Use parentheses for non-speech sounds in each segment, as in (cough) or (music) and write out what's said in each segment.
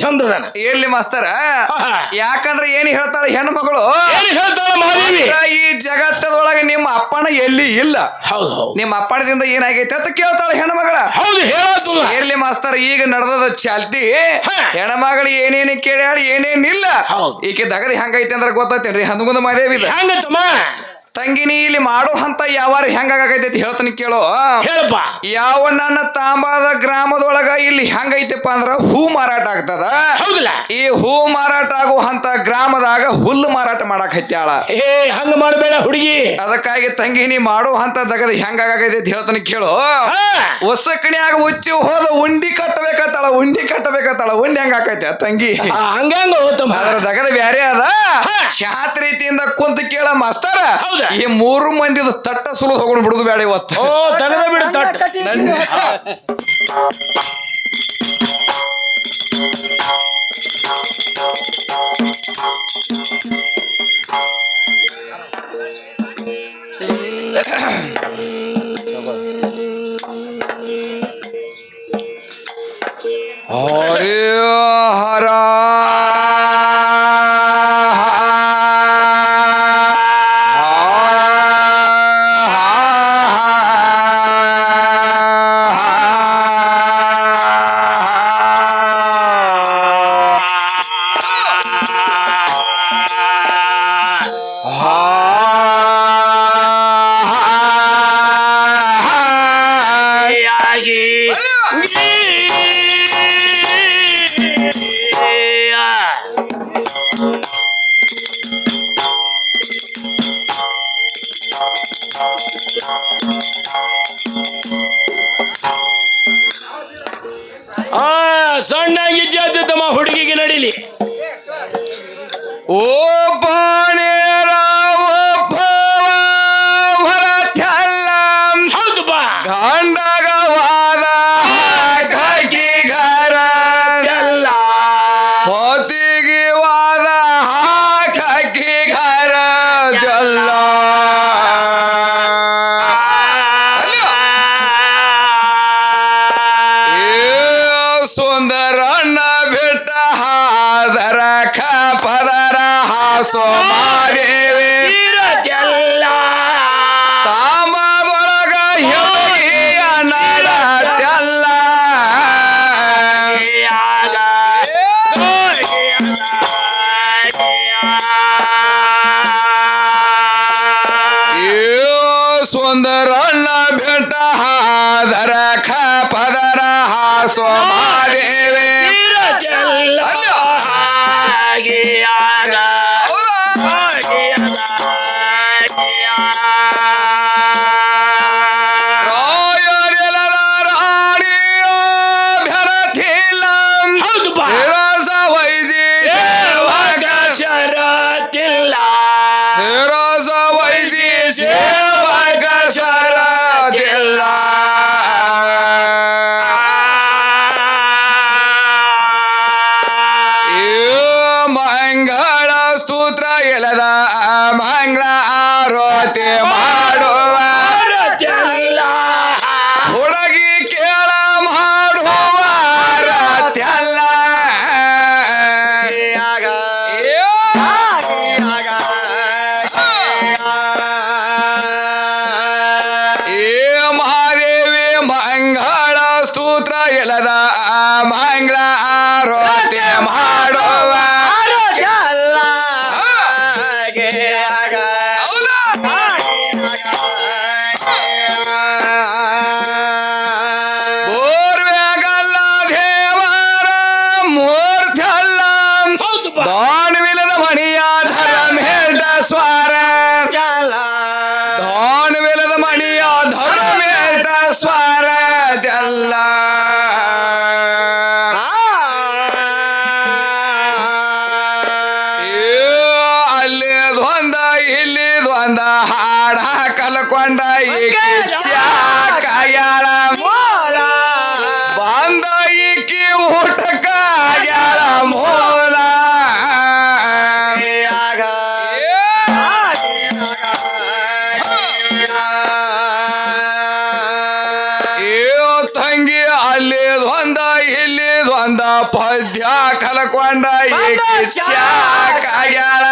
ಚಂದದನ. ಎಲ್ಲಿ ಮಾಸ್ತರ. ಯಾಕಂದ್ರೆ ಏನ್ ಹೇಳ್ತಾಳೆ ಹೆಣ್ಮಗಳು? ಏನು ಹೇಳ್ತಾಳ ಮಹಾದೇವಿ? ಈ ಜಗತ್ತದೊಳಗೆ ನಿಮ್ಮ ಅಪ್ಪನ ಎಲ್ಲಿ ಇಲ್ಲ? ಹೌದು ಹೌದು. ನಿಮ್ಮ ಅಪ್ಪಣದಿಂದ ಏನಾಗೈತೆ ಅಂತ ಕೇಳ್ತಾಳೆ ಹೆಣ್ಮಗಳ. ಹೌದು ಎಲ್ಲಿ ಮಾಸ್ತರ್ ಈಗ ನಡೆದದ ಚಾಲ್ತಿ. ಹೆಣ್ಮಗಳು ಏನೇನು ಕೇಳಿ ಏನೇನಿಲ್ಲ. ಈಕೆ ದಗದಿ ಹಂಗೈತೆ ಅಂದ್ರೆ ಗೊತ್ತೈತೇನ್ರಿ? ಹಂದಗುಂದ ಮಾದೇವಿದ ಹೆಂಗತ್ತಮ್ಮ ತಂಗಿನಿ ಇಲ್ಲಿ ಮಾಡೋ ಹಂತ ಯಾವಾರ ಹೆಂಗಾಗೈತಿ ಹೇಳ್ತಾನೆ ಕೇಳೋ. ಹೇಳಪ್ಪ. ಯಾವ ನನ್ನ ತಾಂಬಾದ ಗ್ರಾಮದೊಳಗ ಇಲ್ಲಿ ಹೆಂಗೈತಪ್ಪ ಅಂದ್ರ ಹೂ ಮಾರಾಟ ಆಗ್ತದ. ಹೌದಲ್ಲ. ಈ ಹೂ ಮಾರಾಟ ಆಗೋ ಹಂತ ಗ್ರಾಮದಾಗ ಹುಲ್ಲು ಮಾರಾಟ ಮಾಡಕ್ ಹತ್ಯಾಳ. ಏ ಹಂಗ ಮಾಡಬೇಡ ಹುಡುಗಿ. ಅದಕ್ಕಾಗಿ ತಂಗಿನಿ ಮಾಡೋ ಹಂತ ದಗದ ಹೆಂಗಾಗೈತಿ ಹೇಳ್ತಾನೆ ಕೇಳು. ಹೊಸಕಣಿಯಾಗ ಉಚ್ಚಿ ಹೋದ ಉಂಡಿ ಕಟ್ಟಬೇಕತ್ತಾಳ ಉಂಡಿ ಕಟ್ಟಬೇಕತ್ತಾಳ ಉಂಡಿ ಹೆಂಗ ಆಕೈತೆ ತಂಗಿ ಹಂಗ ಅದ್ರ ದಗದ ಬ್ಯಾರೆ ಅದ. ಶಾಂತ ರೀತಿಯಿಂದ ಕುಂತ ಕೇಳ ಮಾಸ್ತರ ಹೌದಾ? ಈ ಮೂರು ಮಂದಿದ ತಟ್ಟ ಸುಲು ತಗೊಂಡು ಬಿಡುದು ಬೇಡ ಇವತ್ತು ಓ ತೆಗೆದ ಬಿಡು ತಟ್ಟ ನಡ್ರಿ. ಹರಿ ಹರ ಆಗಿ ಹಾಸೋ ಮಾರೇವೆ ಇರದೆಲ್ಲ. ತಾಮದೊಳಗ ಯೋಗಿಯ ನಡತೆಲ್ಲ ಸುಂದರಣ್ಣ ಬೆಟ್ಟ ಹಾದರ ಪದರ ಹಾ ಸೋಮಾದೇವಿ. ಅಲ್ಲ. ಹಾಗೆ ಆಗ ಹಾಗೆ ಕಲ್ಕೊಂಡ ಈಕೆ ಚಾಕಾಗ್ಯಾಳ ಬಂದ ಈಕಿ ಊಟಕ್ಕ ಆಗ್ಯಾಳ ಮೂಲ. ಏ ತಂಗಿ ಅಲ್ಲಿ ದ್ವಂದ ಇಲ್ಲಿ ದ್ವಂದ ಪದ್ಯ ಕಲಕೊಂಡ ಏಕೆ ಆಗ್ಯಾಳ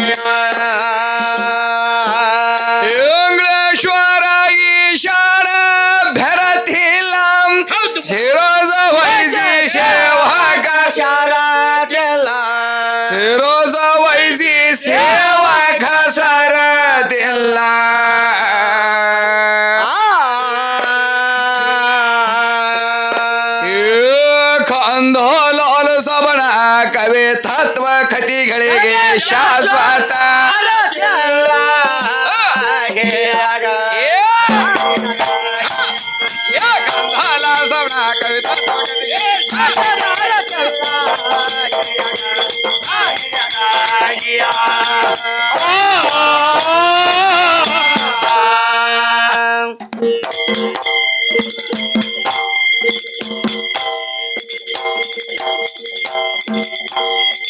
Yeah. ಕಂದೋಲೋಲ ಸಬಣ ಕವಿ ತತ್ವ ಕಥಿಗಳಿಗೆ ಶಾಶ್ವತ ಏ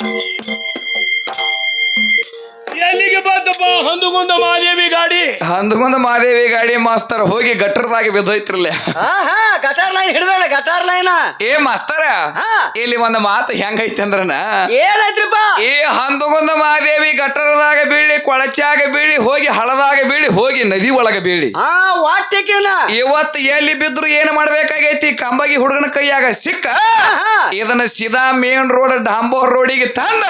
ಏ ಕಂದೋಲ ಹೊಂದುಗುಂದ ಮಾದೇವಿ ಗಾಡಿ. ಹಂದುಗುಂದ ಮಹಾದೇವಿ ಗಾಡಿ ಮಾಸ್ತರ್ ಹೋಗಿ ಗಟ್ಟರದಾಗ ಹಾ ಗಟಾರ್ ಲೈನ್ ಹಿಡ್ದಲ್ಲ ಗಟಾರ್ ಲೈನ್ ಏ ಮಾಸ್ತರ ಹಾ. ಇಲ್ಲಿ ಒಂದ್ ಮಾತು ಹೆಂಗೈತಿ ಅಂದ್ರನ? ಏನಾಯ್ತ್ರಿಪ್ಪ? ಈ ಹಂದಗೊಂದ ಮಾದೇವಿ ಗಟ್ಟರದಾಗ ಬೀಳಿ ಕೊಳಚಾಗ ಬೀಳಿ ಹೋಗಿ ಹಳದಾಗ ಬೀಳಿ ಹೋಗಿ ನದಿ ಒಳಗ ಬೀಳಿ. ಹಾ ವಾಟ್ಯಕ್ಕೇನ ಇವತ್ತು ಎಲ್ಲಿ ಬಿದ್ರು ಏನ್ ಮಾಡ್ಬೇಕಾಗೈತಿ? ಕಂಬಗಿ ಹುಡುಗನ ಕೈಯಾಗ ಸಿಕ್ಕ. ಹಾ. ಇದನ್ನ ಸೀದಾ ಮೇನ್ ರೋಡ್ ಡಾಂಬೋರ್ ರೋಡಿಗೆ ತಂದ.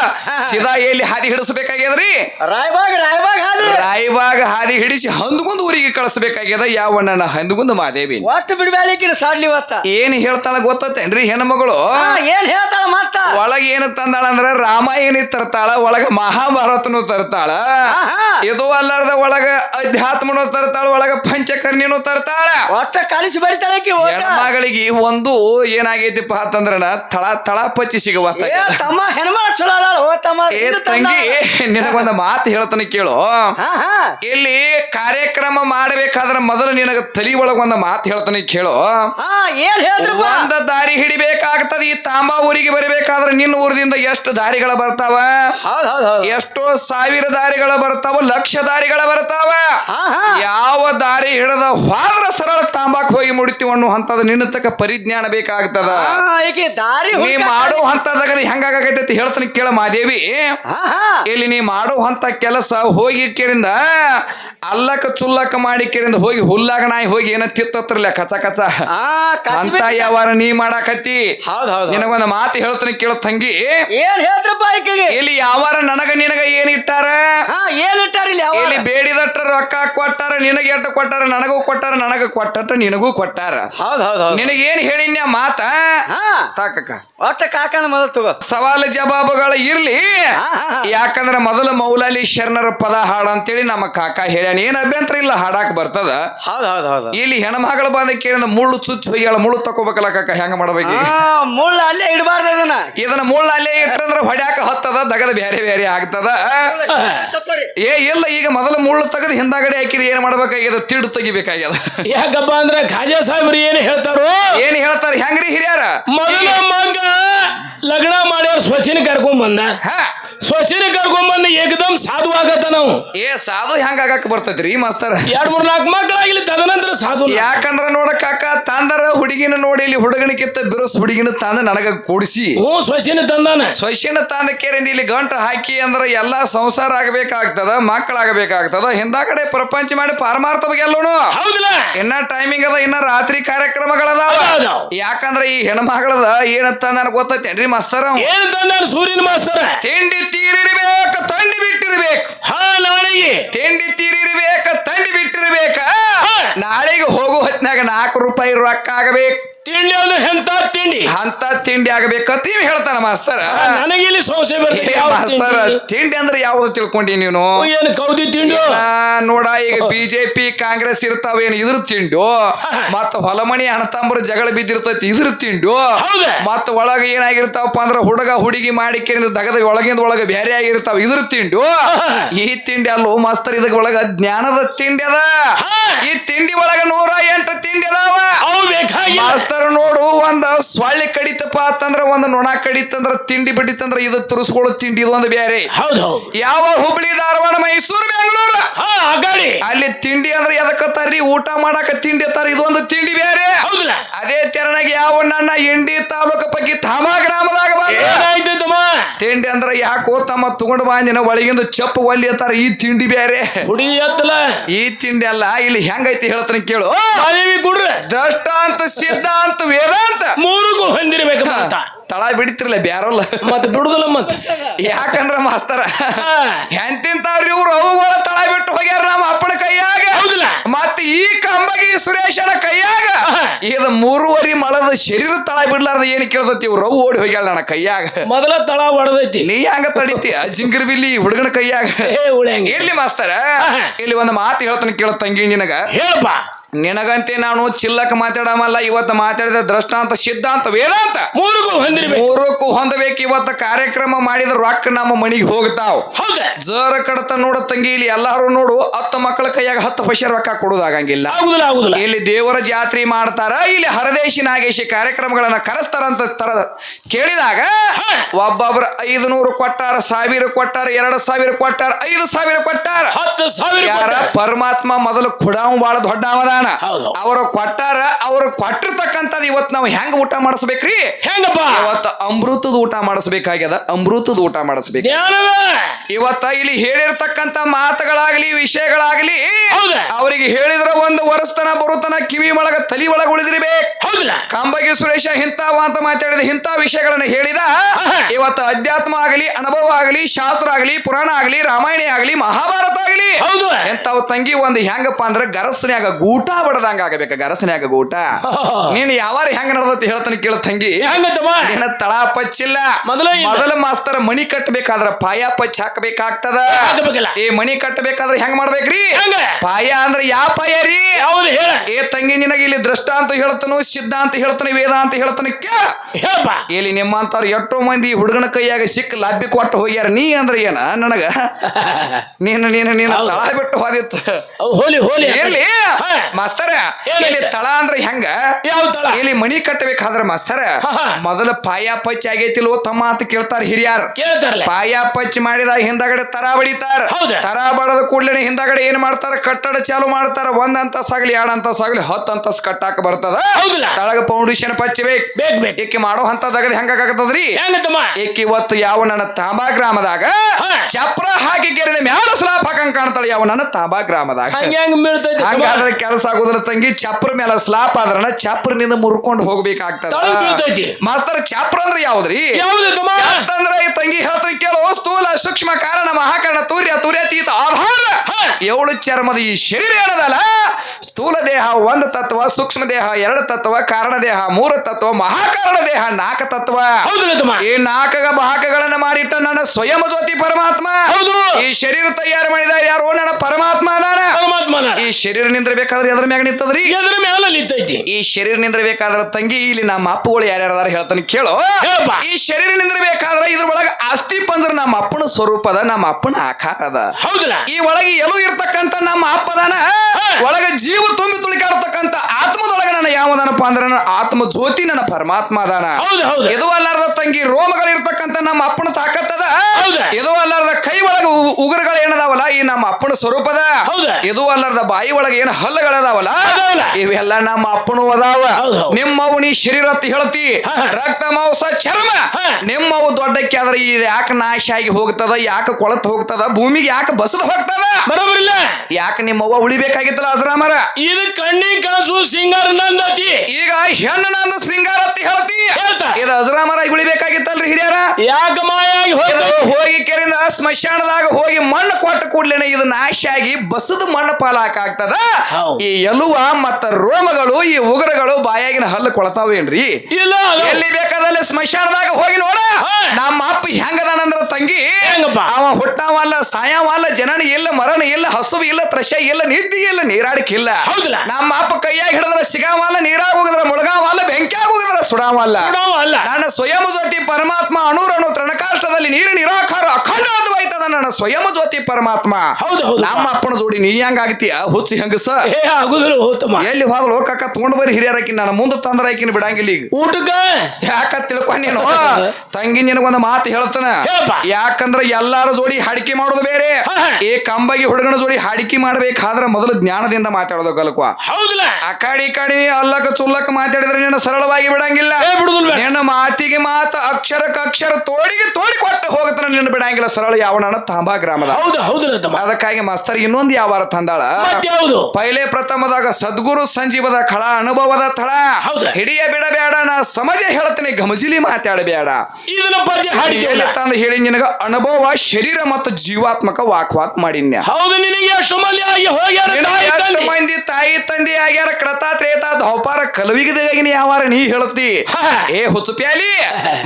ಸೀದಾ ಎಲ್ಲಿ ಹಾದಿ ಹಿಡಿಸ್ಬೇಕಾಗ್ಯದ್ರಿ? ರಾಯ್ಬಾಗ್ ರಾಯಬಾಗ್. ಹಾದಿ. ರಾಯಬಾಗ ಹಾದಿ ಹಿಡಿಸಿ ಹಂದಗುಂದ ಊರಿಗೆ ಕಳಿಸ್ಬೇಕಾಗ್ಯದ ಯಾವಣ್ಣನ ಹಂದಗುಂದ ಮಾದೇವಿ. ಒಟ್ಟು ಬಿಡಬೇಡ ಸಾಡ್ಲಿ ಹೊತ್ತ ಏನ್ ಹೇಳ್ತಾಳ ಗೊತ್ತೇನ್ರಿ ಹೆಣ್ಮಗಳು? ಮಗಳು ಏನ್ ಹೇಳ್ತಾಳ ಮತ್ತ? ಒಳಗ ಏನು ತಂದಾಳ ಅಂದ್ರ ರಾಮಾಯಣಿ ತರ್ತಾಳ ಒಳಗ ಮಹಾಭಾರತನು ತರ್ತಾಳ. ಇದು ಅಲ್ಲಾರ್ದ ಒಳಗ ಅಧ್ಯಾತ್ಮನು ತರ್ತಾಳ ಒಳಗ ಪಂಚಕರ್ಣಿನೂ ತರ್ತಾಳ. ಒಟ್ಟ ಕಲಿಸಿ ಬಡಿತಾಳಕಿ ಹೆಣ್ಮಗಳಿಗೆ ಒಂದು ಏನಾಗೈತಿಪ್ಪ ಅಂತಂದ್ರನ ತಳ ತಳ ಪಚ್ಚಿ ಸಿಗುವ ತಮ್ಮ ಹೆಣ್ಮಳ ಚಲೋ ತಮ್ಮ. ತಂಗಿ ನಿನಗೊಂದ ಮಾತು ಹೇಳ್ತಾನೆ ಕೇಳು. ಹಾ ಹಾ. ಇಲ್ಲಿ ಕಾರ್ಯಕ್ರಮ ಮಾಡಬೇಕಾದ್ರೆ ಮೊದಲು ನಿನಗ ತಲಿ ಒಳಗ ಒಂದ ಮಾತು ಹೇಳ್ತಾನೆ ಕೇಳು. ಹಾ ಏನ್ ಹೇಳ್ತ್ರಪ್ಪ ಒಂದ ದಾರಿ ಹಿಡಿಬೇಕಾಗ್ತದ ಈ ತಾಂಬಾ ಊರಿಗೆ ಬರಬೇಕಾದ್ರೆ ನಿನ್ನ ಊರದಿಂದ ಎಷ್ಟು ದಾರಿಗಳ ಬರ್ತಾವ? ಹೌದ್ ಹೌದ್ ಹೌದ್. ಎಷ್ಟೋ ಸಾವಿರ ದಾರಿಗಳ ಬರ್ತಾವ ಲಕ್ಷ ದಾರಿಗಳ ಬರ್ತಾವ? ಹಾ ಹಾ. ಯಾವ ದಾರಿ ಹಿಡದ ಹೋದ್ರ ಸರಳ ತಾಂಬಾಕ್ ಹೋಗಿ ಮುಡಿತೀವಿ ಅನ್ನೋ ಹಂತದ ನಿನ್ನ ತಕ್ಕ ಪರಿಜ್ಞಾನ ಬೇಕಾಗ್ತದ. ಆ, ಈಕಿ ದಾರಿ ನೀ ಮಾಡೋ ಹಂತದಾಗ ಹೆಂಗಾಗೈತಿ ಹೇಳ್ತಾನೆ ಕೇಳ ಮಾದೇವಿ. ಹಾ ಹಾ. ಇಲ್ಲಿ ನೀ ಮಾಡೋ ಹಂತ ಕೆಲಸ ಹೋಗಿ ಕೇರಿಂದ ಅಲ್ಲಕ ಚುಲ್ಲಕ ಮಾಡಿ ಕೇರಿಂದ ಹೋಗಿ ಹುಲ್ಲಾಗ ನಾಯಿ ಹೋಗಿ ಏನ ತಿತ್ತತ್ರಲ್ಲ ಕಚ ಕಚ ಅಂತ ಯಾವಾರ ನೀ ಮಾಡಾಕತ್ತಿ. ಹೌದ್. ನಿನಗೊಂದು ಮಾತು ಹೇಳ್ತೀನಿ ಕೇಳ ತಂಗಿ. ಏನ್ ಹೇಳ್ತ್ರಪ್ಪ ಇಲ್ಲಿ ಯಾವಾರ ನನಗ ನಿನಗ ಏನ್ ಇಟ್ಟಾರ? ಏನ್ ಇಟ್ಟಾರ ಇಲ್ಲಿ ರೊಕ್ಕ ಕೊಟ್ಟಾರ ನಿನಗೆ ಎಟ್ಟ ಕೊಟ್ಟಾರ? ನನಗೂ ಕೊಟ್ಟಾರ ನನಗ ಕೊಟ್ಟಟ ನಿನಗೂ ಕೊಟ್ಟಾರ. ಹೌದ್ ಹೌದ್ ಹೌದ್. ನಿನಗೇನ್ ಹೇಳಿನ್ಯ ಮಾತ? ಹಾ. ತಾಕಕ್ಕ. ಒಟ್ಟ ಕಾಕನ ಮೊದಲು ತಗೋ. ಸವಾಲು ಜವಾಬುಗಳು ಇರ್ಲಿ. ಯಾಕಂದ್ರೆ ಮೊದಲ ಮೌಲಾಲಿ ಶರಣರ ಪದ ಹಾಡ ಅಂತೇಳಿ ನಮ್ಮ ಕಾಕ ಹೇಳ್ಯಾನ. ಏನ್ ಅಭ್ಯಂತರ ಇಲ್ಲ ಹಾಡಾಕ್ ಬರ್ತದ. ಹೌದ್ ಹೌದ್ ಹೌದ್. ಇಲ್ಲಿ ಹೆಣ್ಮಗಳು ಬಂದ ಕೇಳಿದ ಮುಳ್ಳು ಚುಚ್ಚು ಹೋಗ್ಯಾಳ ಮುಳ್ಳು ತಕೋಬೇಕಲ್ಲ ಕಾಕ ಹೆಂಗ ಮಾಡ್ಬೇಕು? ಆ ಮುಳ್ಳ ಅಲ್ಲೇ ಇಡಬಾರ್ದ ಅದನ್ನ ಇದನ್ನ ಮುಳ್ಳು ಅಲ್ಲೇ ಇಟ್ಟಂದ್ರ ಹೊಡ್ಯಾಕ ಹೊತ್ತದ ದಗದ ಬೇರೆ ಬೇರೆ ಆಗ್ತದ. ಏ ಇಲ್ಲ ಈಗ ಮೊದಲ ಮುಳ್ಳು ತೆಗೆದು ಹಿಂದಾಗಡೆ ಹಾಕಿದ ಏನ್ ಮಾಡ್ಬೇಕಾಗ್ಯದ? ತಿಡು ತೆಗಿಬೇಕಾಗ್ಯದ. ಯಾಕಪ್ಪ ಅಂದ್ರೆ ಖಾಜಾ ಸಾಹೇಬ್ರು ಏನು ಹೇಳ್ತಾರೋ? ಏನ್ ಹೇಳ್ತಾರ ಹೆಂಗ್ರಿ ಹಿರಿಯರ? ಮೊದಲ ಮಗ ಲಗ್ನ ಮಾಡ್ಯಾರ ಸ್ವಚ್ಛನ ಕರ್ಕೊಂಡ್ ಬಂದ ಹಾ ಕರ್ಕೊಂಬಂದು ಏಕದಮ್ ಸಾಧು ಆಗತ್ತ ನಾವು. ಏ ಸಾಧು ಹೆಂಗ ಆಗಾಕ ಬರ್ತೈತ್ರಿ ಮಾಸ್ತರ? ಎರಡ್ ಮೂರ್ ನಾಲ್ಕು ಮಕ್ಕಳಾಗಿಲ್ಲ ತದನಂತರ ಸಾಧು. ಯಾಕಂದ್ರ ನೋಡ ಕಾಕ ತಂದರ ಹುಡುಗಿನ ನೋಡಿ ಇಲ್ಲಿ ಹುಡುಗನಕ್ಕಿಂತ ಬಿರುಸ್ ಹುಡುಗಿನ ತಂದ ನನಗ ಕೂಡಿಸಿ. ಹ್ಞೂ ಸೊಸಿನ ತಂದಾನ. ಸೊಸಿನ ತಂದ ಕೇರಿಂದ ಇಲ್ಲಿ ಗಂಟು ಹಾಕಿ ಅಂದ್ರ ಎಲ್ಲಾ ಸಂಸಾರ ಆಗಬೇಕಾಗ್ತದ ಮಕ್ಕಳಾಗಬೇಕಾಗ್ತದ ಹಿಂದಾಗಡೆ ಪ್ರಪಂಚ ಮಾಡಿ ಪಾರಮಾರ್ಥ ಬಗ್ಗೆ ಹೌದಿಲ್ಲ. ಇನ್ನ ಟೈಮಿಂಗ್ ಅದ ಇನ್ನ ರಾತ್ರಿ ಕಾರ್ಯಕ್ರಮಗಳದಾವ. ಅದಾವ್. ಯಾಕಂದ್ರ ಈ ಹೆಣ್ಮಗಳದ ಏನಂತ ನನಗೆ ಗೊತ್ತೈತೇನ್ರಿ ಮಾಸ್ತರ? ಏನ್ ತಂದಾನ ಸೂರ್ಯನ ಮಾಸ್ತರ? ತಿಂಡಿ ತೀರಿರ್ಬೇಕು ತಂಡಿ ಬಿಟ್ಟಿರ್ಬೇಕು ಹಾ ನಾಳೆಗೆ. ತಿಂಡಿ ತೀರಿರ್ಬೇಕ ತಂಡಿ ಬಿಟ್ಟಿರ್ಬೇಕ. ನಾಳೆಗೆ ಹೋಗೋ ಹೊತ್ನಾಗ ನಾಲ್ಕು ರೂಪಾಯಿ ರೊಕ್ಕ ಆಗಬೇಕು. ತಿಂಡಿ ಅಂದ್ರೆ ಎಂತ ತಿಂಡಿ? ಅಂತ ತಿಂಡಿ ಆಗಬೇಕಂತ ನೀವು ಹೇಳ್ತಾನ ಮಾಸ್ತರ. ನನಗೆ ಇಲ್ಲಿ ಸೋಸೆ ಬರ್ತದೆ ಯಾವ ಮಾಸ್ತರ ತಿಂಡಿ? ತಿಂಡಿ ಅಂದ್ರೆ ಯಾವ್ದು ತಿಳ್ಕೊಂಡಿ ನೀನು? ಓ, ಏನು ಕೌದಿ ತಿಂಡಿ? ಆ, ನೋಡ ಈಗ ಬಿಜೆಪಿ ಕಾಂಗ್ರೆಸ್ ಇರ್ತಾವೇನು ಇದ್ರ ತಿಂಡು. ಮತ್ತ ಹೊಲಮಣಿ ಅಣ್ಣತಂಬ್ರ ಜಗಳ ಬಿದ್ದಿರ್ತೈತಿ ಇದ್ರ ತಿಂಡು. ಹೌದಾ? ಮತ್ತ ಒಳಗ ಏನಾಗಿರ್ತಾವಪ್ಪ ಅಂದ್ರ ಹುಡುಗ ಹುಡುಗಿ ಮಾಡಿಕೆಂದ್ರ ದಗದ ಒಳಗಿಂದ ಒಳಗ ಬೇರೆ ಆಗಿರ್ತಾವ ಇದ್ರ ತಿಂಡು. ಈ ತಿಂಡಿ ಅಲ್ಲೋ ಮಾಸ್ತರ್ ಇದಕ್ ಒಳಗ ಜ್ಞಾನದ ತಿಂಡಿ ಅದ. ಈ ತಿಂಡಿ ಒಳಗ ನೂರ ಎಂಟು ತಿಂಡಿ ಅದಾವ. ಅವು ಬೇಕಾಗಿ ಮಾಸ್ತರ್ ನೋಡು ಒಂದ ಸೊಳ್ಳೆ ಕಡಿತಪ್ಪ ಅಂತಂದ್ರ ಒಂದ್ ನೊಣ ಕಡಿತಂದ್ರ ತಿಂಡಿ ಬಿಡಿತಂದ್ರ ಇದು ತುರಿಸ್ಕೊಳ್ಳೋ ತಿಂಡಿ ಇದು ಒಂದು ಬೇರೆ ಹೌದು ಹೌದು. ಯಾವ ಹುಬ್ಳಿ ಧಾರವಾಡ ಮೈಸೂರು ಬೆಂಗಳೂರು? ಹಾ ಆ ಗಾಡಿ ಅಲ್ಲಿ ತಿಂಡಿ ಅಂದ್ರೆ ಎದಕ್ಕತ್ತಾರ್ರಿ ಊಟ ಮಾಡಾಕ ತಿಂಡಿ ಅತ್ತಾರ ಇದು ಒಂದು ತಿಂಡಿ ಬೇರೆ ಹೌದಲ್ಲ. ಅದೇ ತೆರನಾಗಿ ಯಾವ ನನ್ನ ಇಂಡಿ ತಾಲೂಕ ಬಗ್ಗೆ ತಾಮ ಗ್ರಾಮದಾಗ ಬಂದ. ಏನಾಯ್ತು ತಮ್ಮ ತಿಂಡಿ ಅಂದ್ರ ಯಾಕೋ ತಮ್ಮ ತಗೊಂಡು ಬಾಂದಿನ ಒಳಗಿಂದ ಚಪ್ಪ ಒಲ್ಲಿ ಅತ್ತಾರ ಈ ತಿಂಡಿ ಬೇರೆ ಎತ್ತಲ. ಈ ತಿಂಡಿ ಅಲ್ಲ ಇಲ್ಲಿ ಹೆಂಗೈತಿ ಹೇಳ್ತಾನೆ ಕೇಳು. ಮಾದೇವಿ ಕುಡ್ರೆ. ಸಿದ್ಧ ವೇದಾಂತ ಮೂರಿಗೂ ಹೊಂದಿರ್ಬೇಕು ಮಾತ ತಳ ಬಿಡ್ತಿರ್ಲ ಬ್ಯಾರಲ್ಲ. ಮತ್ತೆ ಬಿಡುದಿಲ್ಲ ಮತ್ತೆ. ಯಾಕಂದ್ರ ಮಾಸ್ತರ. ಎಂತಿಂತವ್ರು ಇವ್ರು ಅವುಗಳ ತಳ ಬಿಟ್ಟು ಹೋಗ್ಯಾರ ನಮ್ಮ ಅಪ್ಪನ ಕೈಯಾಗ? ಹೌದಿಲ್ಲ. ಮತ್ತ ಈ ಕಂಬಗಿ ಸುರೇಶನ ಕೈಯಾಗ. ಇದು ಮೂರುವರಿ ಮಳದ ಶರೀರ ತಳ ಬಿಡ್ಲಾರ್ದ ಏನ್ ಕೇಳ್ದತಿ ಇವ್ರು? ಅವು ಓಡಿ ಹೋಗ್ಯಾಳ ನನ್ನ ಕೈಯಾಗ. ಮೊದಲ ತಳ ಹೊಡೆದೈತಿ ನೀ ಹಂಗ ತಡಿತಿ? ಜಿಂಗರ್ ಬಿಲ್ಲಿ ಹುಡುಗನ ಕೈಯಾಗ? ಉಳಿಯಂಗೆ. ಎಲ್ಲಿ ಮಾಸ್ತರ. ಇಲ್ಲಿ ಒಂದು ಮಾತು ಹೇಳ್ತಾನೆ ಕೇಳ ತಂಗಿ ನಿನಗ. ಹೇಳಪ್ಪ. ನಿನಗಂತೆ ನಾನು ಚಿಲ್ಲಕ ಮಾತಾಡಮಲ್ಲ ಇವತ್ತು ಮಾತಾಡಿದ ದೃಷ್ಟಾಂತ ಸಿದ್ಧಾಂತ ವೇದಾಂತ ಮೂರಕ್ಕೂ ಹೊಂದಿರ್ಬೇಕು. ಮೂರಕ್ಕೂ ಹೊಂದಬೇಕು. ಇವತ್ತು ಕಾರ್ಯಕ್ರಮ ಮಾಡಿದ ರೊಕ್ಕ ನಮ್ಮ ಮನಿಗೆ ಹೋಗ್ತಾವ. ಹೌದಾ ಜರ ಕಡತ ನೋಡ ತಂಗಿ ಇಲ್ಲಿ ಎಲ್ಲಾರು ನೋಡು ಹತ್ತು ಮಕ್ಕಳ ಕೈಯಾಗ ಹತ್ತು ಪೈಸೆ ರೊಕ್ಕ ಕೊಡುದಾಗಂಗಿಲ್ಲ. ಆಗುದಿಲ್ಲ ಆಗುದಿಲ್ಲ. ಇಲ್ಲಿ ದೇವರ ಜಾತ್ರೆ ಮಾಡ್ತಾರ ಇಲ್ಲಿ ಹರದೇಶಿ ನಾಗೇಶಿ ಕಾರ್ಯಕ್ರಮಗಳನ್ನ ಕರೆಸ್ತಾರಂತ ತರ ಕೇಳಿದಾಗ ಒಬ್ಬೊಬ್ರು ಐದು ನೂರು ಕೊಟ್ಟಾರ ಸಾವಿರ ಕೊಟ್ಟಾರ ಎರಡು ಸಾವಿರ ಕೊಟ್ಟಾರ ಐದು ಸಾವಿರ ಕೊಟ್ಟಾರ. ಹತ್ತು ಸಾವಿರ ಯಾರ. ಪರಮಾತ್ಮ ಮೊದಲು ಕೊಡಾವ್ ಬಾಳ ದೊಡ್ಡ ಅವದಾನ ಹೌದು. ಅವರು ಕೊಟ್ಟಾರ ಅವರು ಕೊಟ್ಟಿರ್ತಕ್ಕಂಥದ್ದು ಇವತ್ತು ನಾವು ಹೆಂಗ್ ಊಟ ಮಾಡಿಸ್ಬೇಕ್ರಿ? ಹೆಂಗಪ್ಪ? ಇವತ್ತು ಅಮೃತದ ಊಟ ಮಾಡಿಸ್ಬೇಕಾಗ್ಯದ. ಅಮೃತದ ಊಟ ಮಾಡಿಸ್ಬೇಕು. ಜ್ಞಾನದ. ಇವತ್ತ ಇಲ್ಲಿ ಹೇಳಿರ್ತಕ್ಕಂಥ ಮಾತುಗಳಾಗ್ಲಿ ವಿಷಯಗಳಾಗ್ಲಿ ಹೌದಾ? ಅವರಿಗೆ ಹೇಳಿದ್ರ ಒಂದು ವರ್ಷತನ ಬರುತನ ಕಿವಿ ಒಳಗ ತಲಿ ಒಳಗ ಉಳಿದಿರ್ಬೇಕು. ಹೌದಿಲ್ಲ ಕಂಬಗಿ ಸುರೇಶ ಇಂಥವ ಅಂತ ಮಾತಾಡಿದ ಇಂಥ ವಿಷಯಗಳನ್ನ ಹೇಳಿದ ಇವತ್ತು ಅಧ್ಯಾತ್ಮ ಆಗಲಿ ಅನುಭವ ಆಗಲಿ ಶಾಸ್ತ್ರ ಆಗಲಿ ಪುರಾಣ ಆಗಲಿ ರಾಮಾಯಣ ಆಗಲಿ ಮಹಾಭಾರತ ಆಗಲಿ. ಹೌದು. ಎಂತಾವ್ ತಂಗಿ ಒಂದು ಹೆಂಗಪ್ಪ ಅಂದ್ರೆ ಗರಸನ್ಯಾಗ ಗೂಟ ಬಡದಂಗ ಆಗಬೇಕ ಗರಸನ್ಯಾಗ ಊಟ. (laughs) ನೀನು ಯಾವಾರ ಹೆಂಗ ನಡ್ದತಿ ಹೇಳ್ತಾನೆ ಕೇಳ ತಂಗಿ. ಹೆಂಗತ್ತಮ್ಮ ನಿನ್ನ ತಳ ಪಚ್ಚಿಲ್ಲ. ಮೊದಲ. ಮೊದಲ ಮಾಸ್ತರ ಮಣಿ ಕಟ್ಟಬೇಕಾದ್ರ ಪಾಯ ಪಚ್ಚ ಹಾಕಬೇಕಾಗ್ತದ. ಈ ಮಣಿ ಕಟ್ಟಬೇಕಾದ್ರೆ ಹೆಂಗ್ ಮಾಡ್ಬೇಕ್ರಿ? ಪಾಯ ಅಂದ್ರೆ ಯಾವ ಪಾಯ ರೀ? ಹೌದು ಹೇಳ. ಏ ತಂಗಿ ನಿನಗೆ ಇಲ್ಲಿ ದೃಷ್ಟಾಂತ ಹೇಳ್ತಾನು ಸಿದ್ಧಾಂತ ಹೇಳ್ತಾನೆ ವೇದಾಂತ ಹೇಳ್ತಾನೆ ಇಲ್ಲಿ ನಿಮ್ಮ ಇಲ್ಲಿ ನಿಮ್ಮಂತವ್ರು ಎಷ್ಟೋ ಮಂದಿ ಹುಡುಗನ ಕೈಯಾಗ ಸಿಕ್ಕ ಲಭ್ಯ ಕೊಟ್ಟು ಹೋಗ್ಯಾರ. ನೀ ಅಂದ್ರೆ ಏನ? ನನಗ? (laughs) ನೀನು ನೀನು ನೀನು. ತಳ ಬಿಟ್ಟು ಹೋದಿತ್ತು. ಹೋಲಿ ಹೋಲಿ. ಮಾಸ್ತರ? ಇಲ್ಲಿ ತಳ ಅಂದ್ರೆ ಹೆಂಗ? ಯಾವ ತಳ? ಇಲ್ಲಿ ಮಣಿ ಕಟ್ಟಬೇಕಾದ್ರ ಮಾಸ್ತರ. ಮೊದಲ ಪಾಯ ಪಚ್ಚ ಆಗೈತಿಲ್ವೋ ತಮ್ಮ ಅಂತ ಕೇಳ್ತಾರ ಹಿರಿಯಾರ್. ಕೇಳ್ತಾರಲ್ಲ? ಪಾಯ ಪಚ್ಚ ಮಾಡಿದ ಹಿಂದಗಡೆ ತರ ಬಡಿತಾರ? ತರ ಬಡದ ಕೂಡಲೇ ಹಿಂದಗಡೆ ಏನ್ ಮಾಡ್ತಾರ? ಕಟ್ಟಡ ಚಾಲು ಮಾಡ್ತಾರ. ಒಂದ್ ಅಂತ ಸಾಗ್ಲಿ ಎರಡ್ ಅಂತ ಸಾಗ್ಲಿ ಹತ್ತು ಅಂತ ಕಟ್ಟಾಕ ಬರ್ತದ? ತಳಗ ಫೌಂಡೇಶನ್ ಪಚ್ಚಬೇಕು ಬೇಕ್. ಬೇಕ್ ಈಕಿ ಮಾಡೋ ಹಂತದಾಗದ ಹೆಂಗಾಗತ್ತದ್ರಿ ಈಕಿ ಇವತ್ತು ಯಾವ ನನ್ನ ತಾಂಬಾ ಗ್ರಾಮದಾಗ. ಚಪ್ರ ಹಾಕಿ ಗೆರೆದ ಮ್ಯಾಲ ಸ್ಲಾಪ್ ಹಾಕಂಗ್ ಕಾಣ್ತಾಳೆ ಯಾವ ನನ್ನ ತಾಂಬಾ ಗ್ರಾಮದಾಗ. ಹಂಗಾದ್ರೆ ಕೆಲಸ ಆಗುದಿಲ್ಲ ತಂಗಿ ಚಪ್ರ ಮೇಲೆ ಸ್ಲಾಪ್ ಆದ್ರನ ಚಪ್ರನಿಂದ ಮುರ್ಕೊಂಡು ಹೋಗ್ಬೇಕಾಗ್ತದ. ಮಾಸ್ತರ್ ಚಪ್ರ ಅಂದ್ರೆ ಯಾವ್ದ್ರಿ? ಅಂದ್ರೆ ಈ ತಂಗಿ ಹೇಳ್ತಾರೆ ಕೇಳು ಸ್ಥೂಲ ಸೂಕ್ಷ್ಮ ಕಾರಣ ಮಹಾಕಾರಣ ತೂರ್ಯ ತುರ್ಯಾತೀತ ಆಧಾರ. ಹಾ. ಏಳು ಚರ್ಮದ ಈ ಶರೀರ ಏನದಲ್ಲ? ಸ್ಥೂಲ ದೇಹ ಒಂದು ತತ್ವ ಸೂಕ್ಷ್ಮ ದೇಹ ಎರಡು ತತ್ವ ಕಾರಣ ದೇಹ ಮೂರು ತತ್ವ ಮಹಾಕಾರಣ ದೇಹ ನಾಲ್ಕು ತತ್ವ. ಈ ನಾಲ್ಕಗ ಭಾಗಗಳನ್ನ ಮಾಡಿಟ್ಟ ನನ್ನ ಸ್ವಯಂ ಜ್ಯೋತಿ ಪರಮಾತ್ಮ. ಹೌದು. ಈ ಶರೀರ ತಯಾರು ಮಾಡಿದ ಯಾರು ನನ್ನ ಪರಮಾತ್ಮ ಈ ಶರೀರ ನಿಂದ್ರಬೇಕಾದ್ರೆ ಎದ್ರ ಮ್ಯಾಗ ನಿಂತದ್ರಿ? ಎದ್ರ ಮ್ಯಾಲ ನಿಂತೈತಿ. ಈ ಶರೀರ ನಿಂದ್ರಬೇಕಾದ್ರ ತಂಗಿ ಇಲ್ಲಿ ನಮ್ಮ ಅಪ್ಪಗಳು ಯಾರ್ಯಾರ ಹೇಳ್ತಾನೆ ಕೇಳು. ಈ ಶರೀರ ನಿಂದ್ರಬೇಕಾದ್ರೆ ಇದ್ರ ಒಳಗ ಅಸ್ಥಿ ಪಂದ್ರ ನಮ್ಮ ಅಪ್ಪನ ಸ್ವರೂಪದ ನಮ್ಮ ಅಪ್ಪನ ಆಕಾರ ಅದ. ಹೌದಿಲ್ಲ ಈ ಒಳಗೆ ಎಲ್ಲೂ ಇರ್ತಕ್ಕಂತ ನಮ್ಮ ಅಪ್ಪದಾನ ಒಳಗ ಜೀವ ತುಂಬಿ ತುಳಿಕಾಡ್ತಕ್ಕಂತ ಆತ್ಮದೊಳಗ ನನ್ನ ಯಾವದನಪ್ಪ ಅಂದ್ರೆ ನನ್ನ ಆತ್ಮ ಜ್ಯೋತಿ ನನ್ನ ಪರಮಾತ್ಮ ಅದಾನ. ಹೌದು ಹೌದು. ಇದು ಅಲ್ಲಾರ್ದ ತಂಗಿ ರೋಮಗಳಿರ್ತಕ್ಕಂತ ನಮ್ಮ ಅಪ್ಪನ ತಾಕತ್ತದ ಹೌದಾ? ಇದು ಅಲ್ಲಾರ್ದ ಕೈ ಒಳಗ ಉಗುರುಗಳು ಏನದಾವಲ್ಲ? ಈ ನಮ್ಮ ಅಪ್ಪನ ಸ್ವರೂಪದ. ಹೌದಾ? ಇದು ಅಲ್ಲಾರ್ದ ಬಾಯಿ ಒಳಗ ಏನ್ ಹಲ್ಲುಗಳದಾವಲ್ಲ? ಇವೆಲ್ಲ ನಮ್ಮ ಅಪ್ಪನು ಅದಾವ. ನಿಮ್ಮ. ನಿಮ್ಮವು ನೀ ಶರೀರ ಹೇಳ್ತಿ. ರಕ್ತ ಮಾಂಸ ಚರ್ಮ. ನಿಮ್ಮ ನಿಮ್ಮವು ದೊಡ್ಡಕ್ಕೆ ಆದ್ರೆ ಇದು ಯಾಕೆ ನಾಶ ಆಗಿ ಹೋಗ್ತದ? ಯಾಕೆ ಕೊಳತ್ ಹೋಗ್ತದ? ಭೂಮಿಗೆ ಯಾಕೆ ಬಸದ ಹೋಗ್ತದ? ಬರೋಬರಿಲ್ಲ ಯಾಕೆ ನಿಮ್ಮವ್ವ ಉಳಿಬೇಕಾಗಿತ್ತಲ್ಲ ಅಜರಾಮರ? ಇದು ಕಣ್ಣಿ ಕಾಸು ಸಿಂಗಾರ ನಂದತಿ ಈಗ ಹೆಣ್ಣು ನಂದು ಶೃಂಗಾರ ಅಂತ ಹೇಳ್ತಿ. ಇದು ಅಜರಾಮರ ಉಳಿಬೇಕಾಗಿತ್ತಲ್ರಿ ಹಿರಿಯರ? ಯಾಕ ಮಾಯಾಗಿ ಇದು ಹೋಗ್ತೈತಿ ಹೋಗಿ ಕೆರಿಂದ ಸ್ಮಶಾನದಾಗ ಹೋಗಿ ಮಣ್ಣು ಕೊಟ್ಟ ಕೂಡ್ಲೇನೆ ಇದನ್ನ ನಾಶ ಆಗಿ ಬಸದ ಮಣ್ಣು ಪಾಲಾಕಾಗ್ತದ. ಆಗ್ತದ ಈ ಎಲುವ ಮತ್ತ ರೋಮಗಳು ಈ ಉಗ್ರಗಳು ಬಾಯಾಗಿನ ಹಲ್ಲು ಕೊಳತಾವೇನ್ರಿ? ಇಲ್ಲ ಎಲ್ಲಿ ಬೇಕಾದಲ್ಲಿ ಸ್ಮಶಾನದಾಗ ಹೋಗಿ ನೋಡ. ನಮ್ಮ ಅಪ್ಪ ಹೆಂಗದಾನಂದ್ರ ತಂಗಿ? ಅವ ಹುಟ್ಟಾವಲ್ಲ ಸಾಯವಲ್ಲ ಜನನ ಇಲ್ಲ ಮರಣ ಇಲ್ಲ ಹಸುವು ಇಲ್ಲ ತ್ರಶ ಇಲ್ಲ ನಿದ್ದಿ ಇಲ್ಲ ನೀರಾಡಿಕೆ ಇಲ್ಲ. ಹೌದಲ್ಲ? ನಮ್ಮ ಅಪ್ಪ ಕೈಯಾಗ ಹಿಡಿದ್ರ ಸಿಗಾವಲ್ಲ ನೀರಾಗ ಹೋಗಿದ್ರ ಮುಳುಗಾವಲ್ಲ ಬೆಂಕಿಯಾಗ ಹೋಗಿದ್ರ ಸುಡಾವಲ್ಲ. ನಾನು ಸ್ವಯಂ ಜ್ಯೋತಿ ಪರಮಾತ್ಮ ಅಣುರನು ತ್ರಣಕಾಷ್ಟದಲ್ಲಿ ನೀರು から必ず ನನ್ನ ಸ್ವಯಂ ಜ್ಯೋತಿ ಪರಮಾತ್ಮ. ನಮ್ಮ ಅಪ್ಪನ ಜೋಡಿ ನೀ ಹೆಂಗ ಆಗ್ತೀಯ ಹುಚ್ಚಿ ಹೆಂಗಸ? ಎಲ್ಲಿ ಹೋದ್ಲು ಕಕ್ಕ ತಗೊಂಡ್ ಬರಿ ಹಿರಿಯರಾಕಿ ನನ್ನ ಮುಂದೆ ತಂದ್ರ ಆಕಿನ ಬಿಡಂಗಿಲ್ಲ ಈಗ. ಊಟಕ್ಕ? ಯಾಕ ತಿಳ್ಕೊಂಡ್ ನೀನು? ತಂಗಿ ನಿನಗೊಂದು ಮಾತು ಹೇಳ್ತಾನ. ಯಾಕಂದ್ರ ಎಲ್ಲಾರ ಜೋಡಿ ಹಾಡಿಕೆ ಮಾಡೋದು ಬೇರೆ. ಈ ಕಂಬಗಿ ಹುಡುಗನ ಜೋಡಿ ಹಾಡಿಕೆ ಮಾಡ್ಬೇಕಾದ್ರ ಮೊದಲು ಜ್ಞಾನದಿಂದ ಮಾತಾಡೋದು ಕಲ್ಕುವ ಹೌದಿಲ್ಲ. ಆ ಕಾಡಿ ಅಲ್ಲಕ ಚುಲ್ಲಕ ಮಾತಾಡಿದ್ರೆ ನಿನ್ನ ಸರಳವಾಗಿ ಬಿಡಂಗಿಲ್ಲ. ನಿನ್ನ ಮಾತಿಗೆ ಮಾತು ಅಕ್ಷರಕ್ಕೆ ಅಕ್ಷರ ತೋಡಿಗೆ ತೋಡಿ ಕೊಟ್ಟು ಹೋಗತನ ನಿನ್ನ ಬಿಡಂಗಿಲ್ಲ. ಸರಳ ಯಾವನ ತಾಂಬಾ ಗ್ರಾಮದ. ಹೌದು ಹೌದಿಲ್ಲ ತಮ್ಮ ಅದಕ್ಕಾಗಿ ಮಾಸ್ತರ್ ಇನ್ನೊಂದು ಯಾವಾರ ತಂದಾಳ? ಮತ್ಯಾವುದು ಪೈಲೆ ಪ್ರಥಮದಾಗ ಸದ್ಗುರು ಸಂಜೀವದ ಖಳ ಅನುಭವದ ತಳ ಹೌದು. ಹಿಡಿಯ ಬಿಡಬೇಡ ನಾ ಸಮಜ ಹೇಳ್ತೀನಿ ಗಮಜಿಲಿ ಮಾತಾಡಬೇಡ. ಇದನ್ನ ಪದ್ಯ ಹಾಡಿಕೆ ಎಲ್ಲಿ ತಂದು ಹೇಳಿ ನಿನಗ ಅನುಭವ ಶರೀರ ಮತ್ತು ಜೀವಾತ್ಮಕ ವಾಕ್ವಾತ್ ಮಾಡಿನ್ಯ. ಹೌದು ನಿನಗೆ ಎಷ್ಟು ಮಂದಿ ಆಗಿ ಹೋಗ್ಯಾರ ನಿನಗ ತಾಯಿ ಎಷ್ಟು ತಂದೆ. ಮಂದಿ ತಾಯಿ ತಂದೆ ಆಗ್ಯಾರ ಕ್ರತ ತ್ರೇತ ಧೌಪಾರ ಕಲವಿಗದಾಗಿನ ಯಾವಾರ ನೀ ಹೇಳ್ತಿ. ಹಾ. ಏ ಹುಚ್ಚುಪ್ಯಾಲಿ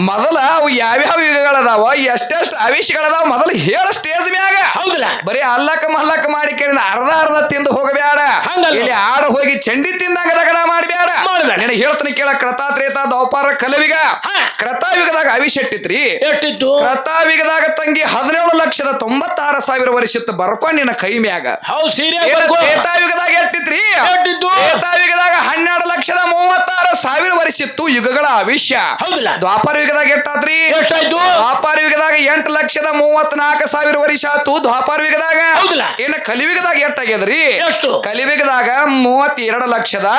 ಮೊದಲ ಅವು ಯಾವ್ಯಾವ ಯುಗಗಳದಾವ ಎಷ್ಟೆಷ್ಟು ಆವೇಶಗಳದಾವ ಮೊದಲು ಹೇಳ. ಸ್ಟೇಜ್ ಮ್ಯಾಗ. ಹೌದಲ್ಲ? ಬರೀ ಅಲ್ಲಕ ಮಲ್ಲಕ್ಕ ಮಾಡಿ ಕೇಳಿದ ಅರ್ಧ ಅರ್ಧ ತಿಂದು ಹೋಗಬೇಡ ಹಂಗಲ್ಲ. ಇಲ್ಲಿ ಆಡ ಹೋಗಿ ಚಂಡಿ ತಿಂದಂಗ ದಗದ ಮಾಡಬೇಡ ಮಾಡ್ಬೇಡ. ನಿನಗೆ ಹೇಳ್ತೀನಿ ಕೇಳ ಕ್ರತಾತ್ರೇತ ದೌಪಾರ ಕಲವಿಗ. ಹಾ. ಕ್ರತಾಯುಗದಾಗ ಆವಿಷ ಇಟ್ಟಿತ್ರಿ ಎಷ್ಟಿತ್ತು ಕ್ರತಾಯುಗದಾಗ ತಂಗಿ ಹದಿನೇಳು ಲಕ್ಷದ ತೊಂಬತ್ತಾರು ಸಾವಿರ ವರ್ಷತ್ತು ಬರ್ಕೊಂಡ್ ನಿನ್ನ ಕೈ ಮ್ಯಾಗ. ಹೌದು ಸೀರೆ ಏನ ಬರ್ಕೋ. ತ್ರೇತಾಯುಗದಾಗ ಎಟ್ಟಿತ್ರಿ? ಎಷ್ಟಿತ್ತು? ತ್ರೇತಾಯುಗದಾಗ ಹನ್ನೆರಡು ಲಕ್ಷದ ಮೂವತ್ತಾರು ಸಾವಿರ ವರ್ಷಿತ್ತು ಯುಗಗಳ ಆವಿಷ್ಯ ದ್ವಾಪಾರ ದ್ವಾಪರ ಯುಗದಾಗ ಎಷ್ಟಾತ್ರಿ? ಎಷ್ಟಾಯ್ತು? ದ್ವಾಪರ ಯುಗದಾಗ ಎಂಟು ಲಕ್ಷದ ಮೂವತ್ನಾಲ್ಕು ಸಾವಿರ ವರ್ಷ ಆತು ದ್ವಾಪಾರ ಯುಗದಾಗ. ಹೌದಲ್ಲ. ಇನ್ನು ಕಲಿಯುಗದಾಗ ಎಷ್ಟಾಗ್ಯದ್ರಿ? ಎಷ್ಟು? ಕಲಿಯುಗದಾಗ ಮೂವತ್ತೆರಡು ಲಕ್ಷದ